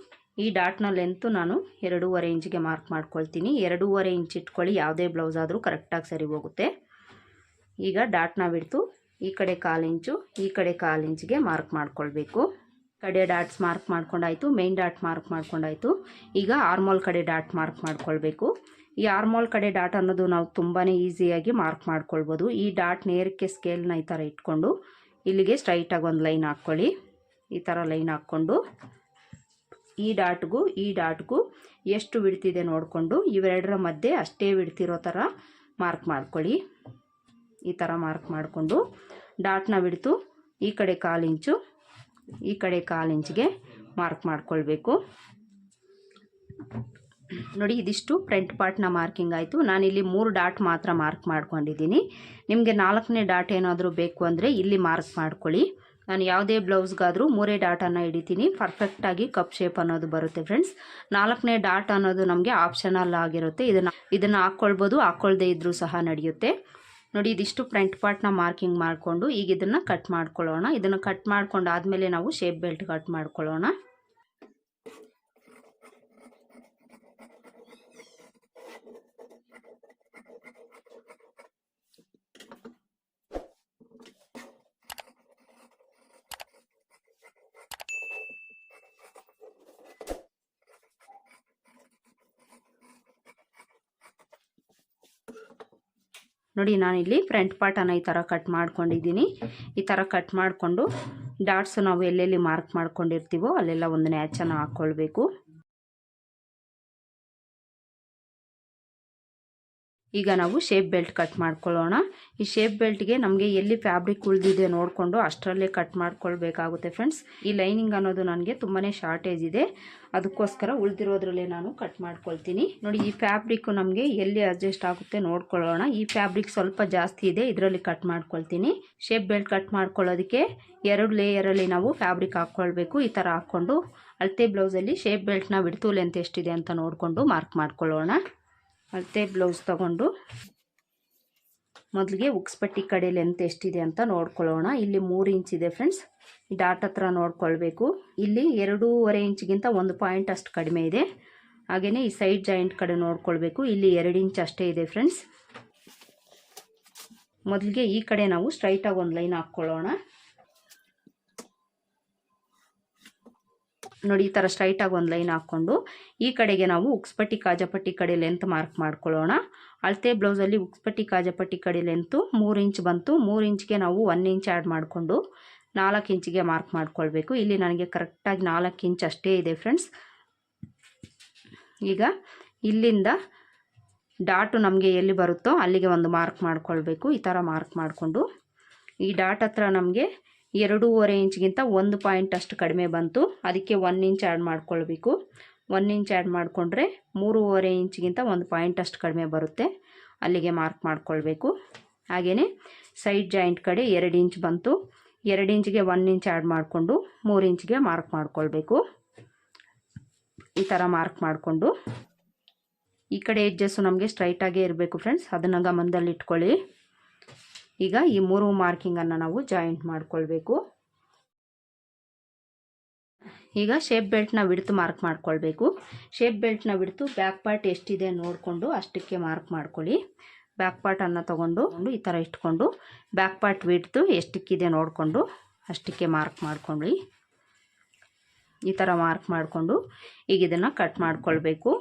ಈ ಡಾಟ್ನ ಲೆಂತು ನಾನು ಎರಡೂವರೆ ಇಂಚಿಗೆ ಮಾರ್ಕ್ ಮಾಡ್ಕೊಳ್ತೀನಿ. ಎರಡೂವರೆ ಇಂಚ್ ಇಟ್ಕೊಳ್ಳಿ. ಯಾವುದೇ ಬ್ಲೌಸ್ ಆದರೂ ಕರೆಕ್ಟಾಗಿ ಸರಿ ಹೋಗುತ್ತೆ. ಈಗ ಡಾಟ್ನ ಬಿಡ್ತು ಈ ಕಡೆ ಕಾಲು ಇಂಚು, ಈ ಕಡೆ ಕಾಲು ಇಂಚಿಗೆ ಮಾರ್ಕ್ ಮಾಡ್ಕೊಳ್ಬೇಕು. ಕಡೆ ಡಾಟ್ಸ್ ಮಾರ್ಕ್ ಮಾಡ್ಕೊಂಡಾಯ್ತು ಮೇನ್ ಡಾಟ್ ಮಾರ್ಕ್ ಮಾಡ್ಕೊಂಡಾಯ್ತು. ಈಗ ಆರ್ಮೋಲ್ ಕಡೆ ಡಾಟ್ ಮಾರ್ಕ್ ಮಾಡ್ಕೊಳ್ಬೇಕು. ಈ ಆರ್ಮೋಲ್ ಕಡೆ ಡಾಟ್ ಅನ್ನೋದು ನಾವು ತುಂಬಾ ಈಸಿಯಾಗಿ ಮಾರ್ಕ್ ಮಾಡ್ಕೊಳ್ಬೋದು. ಈ ಡಾಟ್ ನೇರಕ್ಕೆ ಸ್ಕೇಲ್ನ ಈ ಥರ ಇಟ್ಕೊಂಡು, ಇಲ್ಲಿಗೆ ಸ್ಟ್ರೈಟಾಗಿ ಒಂದು ಲೈನ್ ಹಾಕ್ಕೊಳ್ಳಿ. ಈ ಥರ ಲೈನ್ ಹಾಕ್ಕೊಂಡು, ಈ ಡಾಟ್ಗೂ ಈ ಡಾಟ್ಗೂ ಎಷ್ಟು ಬಿಡ್ತಿದೆ ನೋಡಿಕೊಂಡು ಇವೆರಡರ ಮಧ್ಯೆ ಅಷ್ಟೇ ಬಿಡ್ತಿರೋ ಥರ ಮಾರ್ಕ್ ಮಾಡ್ಕೊಳ್ಳಿ. ಈ ಥರ ಮಾರ್ಕ್ ಮಾಡಿಕೊಂಡು ಡಾಟ್ನ ಬಿಡ್ತು. ಈ ಕಡೆ ಕಾಲು ಇಂಚು, ಈ ಕಡೆ ಕಾಲು ಇಂಚಿಗೆ ಮಾರ್ಕ್ ಮಾಡಿಕೊಳ್ಬೇಕು. ನೋಡಿ, ಇದಿಷ್ಟು ಫ್ರಂಟ್ ಪಾರ್ಟ್ನ ಮಾರ್ಕಿಂಗ್ ಆಯಿತು. ನಾನಿಲ್ಲಿ ಮೂರು ಡಾಟ್ ಮಾತ್ರ ಮಾರ್ಕ್ ಮಾಡ್ಕೊಂಡಿದ್ದೀನಿ. ನಿಮಗೆ ನಾಲ್ಕನೇ ಡಾಟ್ ಏನಾದರೂ ಬೇಕು ಅಂದರೆ ಇಲ್ಲಿ ಮಾರ್ಕ್ ಮಾಡ್ಕೊಳ್ಳಿ. ನಾನು ಯಾವುದೇ ಬ್ಲೌಸ್ಗಾದರೂ ಮೂರೇ ಡಾಟನ್ನು ಹಿಡಿತೀನಿ. ಪರ್ಫೆಕ್ಟಾಗಿ ಕಪ್ ಶೇಪ್ ಅನ್ನೋದು ಬರುತ್ತೆ ಫ್ರೆಂಡ್ಸ್ ನಾಲ್ಕನೇ ಡಾಟ್ ಅನ್ನೋದು ನಮಗೆ ಆಪ್ಷನಲ್ ಆಗಿರುತ್ತೆ. ಇದನ್ನು ಇದನ್ನು ಹಾಕ್ಕೊಳ್ಬೋದು. ಹಾಕ್ಕೊಳ್ದೇ ಇದ್ದರೂ ಸಹ ನಡೆಯುತ್ತೆ. ನೋಡಿ, ಇದಿಷ್ಟು ಫ್ರಂಟ್ ಪಾರ್ಟ್ನ ಮಾರ್ಕಿಂಗ್ ಮಾಡಿಕೊಂಡು ಈಗ ಇದನ್ನು ಕಟ್ ಮಾಡ್ಕೊಳ್ಳೋಣ. ಇದನ್ನು ಕಟ್ ಮಾಡ್ಕೊಂಡು ಆದಮೇಲೆ ನಾವು ಶೇಪ್ ಬೆಲ್ಟ್ ಕಟ್ ಮಾಡ್ಕೊಳ್ಳೋಣ. ನೋಡಿ, ನಾನಿಲ್ಲಿ ಫ್ರಂಟ್ ಪಾರ್ಟನ್ನು ಈ ಥರ ಕಟ್ ಮಾಡ್ಕೊಂಡಿದ್ದೀನಿ. ಈ ಥರ ಕಟ್ ಮಾಡಿಕೊಂಡು ಡಾಟ್ಸು ನಾವು ಎಲ್ಲೆಲ್ಲಿ ಮಾರ್ಕ್ ಮಾಡ್ಕೊಂಡಿರ್ತೀವೋ ಅಲ್ಲೆಲ್ಲ ಒಂದು ನ್ಯಾಚನ್ನು ಹಾಕ್ಕೊಳ್ಬೇಕು. ಈಗ ನಾವು ಶೇಪ್ ಬೆಲ್ಟ್ ಕಟ್ ಮಾಡ್ಕೊಳ್ಳೋಣ. ಈ ಶೇಪ್ ಬೆಲ್ಟ್ಗೆ ನಮಗೆ ಎಲ್ಲಿ ಫ್ಯಾಬ್ರಿಕ್ ಉಳಿದಿದೆ ನೋಡಿಕೊಂಡು ಅಷ್ಟರಲ್ಲೇ ಕಟ್ ಮಾಡ್ಕೊಳ್ಬೇಕಾಗುತ್ತೆ ಫ್ರೆಂಡ್ಸ್ ಈ ಲೈನಿಂಗ್ ಅನ್ನೋದು ನನಗೆ ತುಂಬಾ ಶಾರ್ಟೇಜ್ ಇದೆ. ಅದಕ್ಕೋಸ್ಕರ ಉಳಿದಿರೋದ್ರಲ್ಲೇ ನಾನು ಕಟ್ ಮಾಡ್ಕೊಳ್ತೀನಿ. ನೋಡಿ, ಈ ಫ್ಯಾಬ್ರಿಕ್ಕು ನಮಗೆ ಎಲ್ಲಿ ಅಡ್ಜಸ್ಟ್ ಆಗುತ್ತೆ ನೋಡ್ಕೊಳ್ಳೋಣ. ಈ ಫ್ಯಾಬ್ರಿಕ್ ಸ್ವಲ್ಪ ಜಾಸ್ತಿ ಇದೆ, ಇದರಲ್ಲಿ ಕಟ್ ಮಾಡ್ಕೊಳ್ತೀನಿ. ಶೇಪ್ ಬೆಲ್ಟ್ ಕಟ್ ಮಾಡ್ಕೊಳ್ಳೋದಕ್ಕೆ ಎರಡು ಲೇಯರಲ್ಲಿ ನಾವು ಫ್ಯಾಬ್ರಿಕ್ ಹಾಕ್ಕೊಳ್ಬೇಕು. ಈ ಥರ ಹಾಕ್ಕೊಂಡು ಅಳತೆ ಬ್ಲೌಸಲ್ಲಿ ಶೇಪ್ ಬೆಲ್ಟ್ನ ವಿಡ್ತು ಲೆಂತ್ ಎಷ್ಟಿದೆ ಅಂತ ನೋಡಿಕೊಂಡು ಮಾರ್ಕ್ ಮಾಡ್ಕೊಳ್ಳೋಣ. ಅಳತೆ ಬ್ಲೌಸ್ ತಗೊಂಡು ಮೊದಲಿಗೆ ಉಕ್ಸ್ಪಟ್ಟಿ ಕಡೆ ಲೆಂತ್ ಎಷ್ಟಿದೆ ಅಂತ ನೋಡ್ಕೊಳ್ಳೋಣ. ಇಲ್ಲಿ ಮೂರು ಇಂಚ್ ಇದೆ ಫ್ರೆಂಡ್ಸ್ ಡಾಟ್ ಹತ್ರ ನೋಡ್ಕೊಳ್ಬೇಕು. ಇಲ್ಲಿ ಎರಡೂವರೆ ಇಂಚ್ಗಿಂತ ಒಂದು ಪಾಯಿಂಟ್ ಅಷ್ಟು ಕಡಿಮೆ ಇದೆ. ಹಾಗೆಯೇ ಈ ಸೈಡ್ ಜಾಯಿಂಟ್ ಕಡೆ ನೋಡ್ಕೊಳ್ಬೇಕು. ಇಲ್ಲಿ ಎರಡು ಇಂಚ್ ಅಷ್ಟೇ ಇದೆ ಫ್ರೆಂಡ್ಸ್ ಮೊದಲಿಗೆ ಈ ಕಡೆ ನಾವು ಸ್ಟ್ರೈಟಾಗಿ ಒಂದು ಲೈನ್ ಹಾಕ್ಕೊಳ್ಳೋಣ. ನೋಡಿ, ಈ ಥರ ಸ್ಟ್ರೈಟಾಗಿ ಒಂದು ಲೈನ್ ಹಾಕ್ಕೊಂಡು, ಈ ಕಡೆಗೆ ನಾವು ಉಕ್ಸ್ಪಟ್ಟಿ ಕಾಜಪಟ್ಟಿ ಕಡೆ ಲೆಂತ್ ಮಾರ್ಕ್ ಮಾಡ್ಕೊಳ್ಳೋಣ. ಅಳತೆ ಬ್ಲೌಸಲ್ಲಿ ಉಕ್ಸ್ಪಟ್ಟಿ ಕಾಜಪಟ್ಟಿ ಕಡೆ ಲೆಂತು ಮೂರು ಇಂಚ್ ಬಂತು. ಮೂರು ಇಂಚ್ಗೆ ನಾವು ಒನ್ ಇಂಚ್ ಆ್ಯಡ್ ಮಾಡಿಕೊಂಡು ನಾಲ್ಕು ಇಂಚಿಗೆ ಮಾರ್ಕ್ ಮಾಡ್ಕೊಳ್ಬೇಕು. ಇಲ್ಲಿ ನನಗೆ ಕರೆಕ್ಟಾಗಿ ನಾಲ್ಕು ಇಂಚ್ ಅಷ್ಟೇ ಇದೆ ಫ್ರೆಂಡ್ಸ್ ಈಗ ಇಲ್ಲಿಂದ ಡಾಟು ನಮಗೆ ಎಲ್ಲಿ ಬರುತ್ತೋ ಅಲ್ಲಿಗೆ ಒಂದು ಮಾರ್ಕ್ ಮಾಡ್ಕೊಳ್ಬೇಕು. ಈ ಥರ ಮಾರ್ಕ್ ಮಾಡಿಕೊಂಡು ಈ ಡಾಟ್ ಹತ್ರ ನಮಗೆ ಎರಡೂವರೆ ಇಂಚ್ಗಿಂತ ಒಂದು ಪಾಯಿಂಟ್ ಅಷ್ಟು ಕಡಿಮೆ ಬಂತು. ಅದಕ್ಕೆ ಒನ್ ಇಂಚ್ ಆ್ಯಡ್ ಮಾಡ್ಕೊಳ್ಬೇಕು. ಒನ್ ಇಂಚ್ ಆ್ಯಡ್ ಮಾಡಿಕೊಂಡ್ರೆ ಮೂರುವರೆ ಇಂಚ್ಗಿಂತ ಒಂದು ಪಾಯಿಂಟ್ ಅಷ್ಟು ಕಡಿಮೆ ಬರುತ್ತೆ. ಅಲ್ಲಿಗೆ ಮಾರ್ಕ್ ಮಾಡ್ಕೊಳ್ಬೇಕು. ಹಾಗೆಯೇ ಸೈಡ್ ಜಾಯಿಂಟ್ ಕಡೆ ಎರಡು ಇಂಚ್ ಬಂತು. ಎರಡು ಇಂಚ್ಗೆ ಒನ್ ಇಂಚ್ ಆ್ಯಡ್ ಮಾಡಿಕೊಂಡು ಮೂರು ಇಂಚ್ಗೆ ಮಾರ್ಕ್ ಮಾಡ್ಕೊಳ್ಬೇಕು. ಈ ಥರ ಮಾರ್ಕ್ ಮಾಡಿಕೊಂಡು. ಈ ಕಡೆ ಎಜ್ಜಸ್ಸು ನಮಗೆ ಸ್ಟ್ರೈಟಾಗೇ ಇರಬೇಕು ಫ್ರೆಂಡ್ಸ್ ಅದನ್ನು ಗಮನದಲ್ಲಿ ಇಟ್ಕೊಳ್ಳಿ ಈಗ ಈ ಮೂರು ಮಾರ್ಕಿಂಗನ್ನು ನಾವು ಜಾಯಿಂಟ್ ಮಾಡ್ಕೊಳ್ಬೇಕು. ಈಗ ಶೇಪ್ ಬೆಲ್ಟ್ನ ಬಿಡ್ತು ಮಾರ್ಕ್ ಮಾಡ್ಕೊಳ್ಬೇಕು. ಶೇಪ್ ಬೆಲ್ಟ್ನ ಬಿಡ್ತು ಬ್ಯಾಕ್ ಪಾರ್ಟ್ ಎಷ್ಟಿದೆ ನೋಡಿಕೊಂಡು ಅಷ್ಟಕ್ಕೆ ಮಾರ್ಕ್ ಮಾಡ್ಕೊಳ್ಳಿ. ಬ್ಯಾಕ್ ಪಾರ್ಟನ್ನು ತೊಗೊಂಡು ಈ ಥರ ಇಟ್ಕೊಂಡು ಬ್ಯಾಕ್ ಪಾರ್ಟ್ ಬಿಡ್ತು ಎಷ್ಟಕ್ಕಿದೆ ನೋಡಿಕೊಂಡು ಅಷ್ಟಕ್ಕೆ ಮಾರ್ಕ್ ಮಾಡ್ಕೊಳ್ಳಿ. ಈ ಥರ ಮಾರ್ಕ್ ಮಾಡಿಕೊಂಡು ಈಗ ಇದನ್ನು ಕಟ್ ಮಾಡ್ಕೊಳ್ಬೇಕು.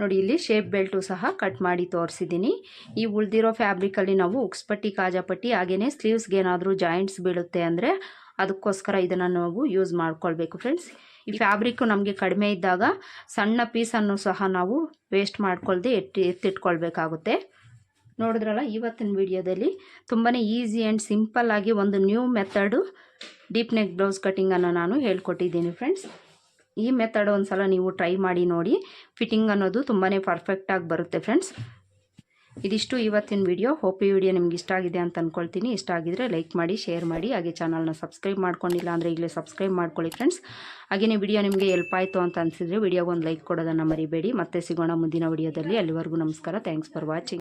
ನೋಡಿ, ಇಲ್ಲಿ ಶೇಪ್ ಬೆಲ್ಟು ಸಹ ಕಟ್ ಮಾಡಿ ತೋರಿಸಿದ್ದೀನಿ. ಈ ಉಳಿದಿರೋ ಫ್ಯಾಬ್ರಿಕಲ್ಲಿ ನಾವು ಉಕ್ಸ್ಪಟ್ಟಿ ಕಾಜಾಪಟ್ಟಿ ಹಾಗೆಯೇ ಸ್ಲೀವ್ಸ್ಗೆ ಏನಾದರೂ ಜಾಯಿಂಟ್ಸ್ ಬೀಳುತ್ತೆ ಅಂದರೆ ಅದಕ್ಕೋಸ್ಕರ ಇದನ್ನು ನಾವು ಯೂಸ್ ಮಾಡ್ಕೊಳ್ಬೇಕು ಫ್ರೆಂಡ್ಸ್ ಈ ಫ್ಯಾಬ್ರಿಕ್ಕು ನಮಗೆ ಕಡಿಮೆ ಇದ್ದಾಗ ಸಣ್ಣ ಪೀಸನ್ನು ಸಹ ನಾವು ವೇಸ್ಟ್ ಮಾಡ್ಕೊಳ್ದೆ ಎತ್ತಿ, ಎತ್ತಿಟ್ಕೊಳ್ಬೇಕಾಗುತ್ತೆ. ನೋಡಿದ್ರಲ್ಲ, ಇವತ್ತಿನ ವಿಡಿಯೋದಲ್ಲಿ ತುಂಬಾ ಈಸಿ ಆ್ಯಂಡ್ ಸಿಂಪಲ್ ಆಗಿ ಒಂದು new method deep neck blouse ಕಟ್ಟಿಂಗನ್ನು ನಾನು ಹೇಳ್ಕೊಟ್ಟಿದ್ದೀನಿ ಫ್ರೆಂಡ್ಸ್ ಈ ಮೆಥಡ್ ಒಂದು ಸಲ ನೀವು ಟ್ರೈ ಮಾಡಿ ನೋಡಿ. ಫಿಟ್ಟಿಂಗ್ ಅನ್ನೋದು ತುಂಬಾ ಪರ್ಫೆಕ್ಟಾಗಿ ಬರುತ್ತೆ ಫ್ರೆಂಡ್ಸ್ ಇದಿಷ್ಟು ಇವತ್ತಿನ ವಿಡಿಯೋ ಹೋಪ್ ಈ ವಿಡಿಯೋ ನಿಮ್ಗೆ ಇಷ್ಟ ಆಗಿದೆ ಅಂತ ಅಂದ್ಕೊಳ್ತೀನಿ ಇಷ್ಟ ಆಗಿದ್ರೆ ಲೈಕ್ ಮಾಡಿ ಶೇರ್ ಮಾಡಿ. ಹಾಗೆ ಚಾನಲ್ನ ಸಬ್ಸ್ಕ್ರೈಬ್ ಮಾಡ್ಕೊಂಡಿಲ್ಲ ಅಂದರೆ ಈಗಲೇ ಸಬ್ಸ್ಕ್ರೈಬ್ ಮಾಡ್ಕೊಳ್ಳಿ ಫ್ರೆಂಡ್ಸ್ ಹಾಗೆಯೇ ವಿಡಿಯೋ ನಿಮಗೆ ಎಲ್ಪ್ ಆಯಿತು ಅಂತ ಅನ್ಸಿದ್ರೆ ವಿಡಿಯೋಗೆ ಒಂದು ಲೈಕ್ ಕೊಡೋದನ್ನು ಮರಿಬೇಡಿ. ಮತ್ತೆ ಸಿಗೋಣ ಮುಂದಿನ ವಿಡಿಯೋದಲ್ಲಿ ಅಲ್ಲಿವರೆಗೂ ನಮಸ್ಕಾರ. Thanks for watching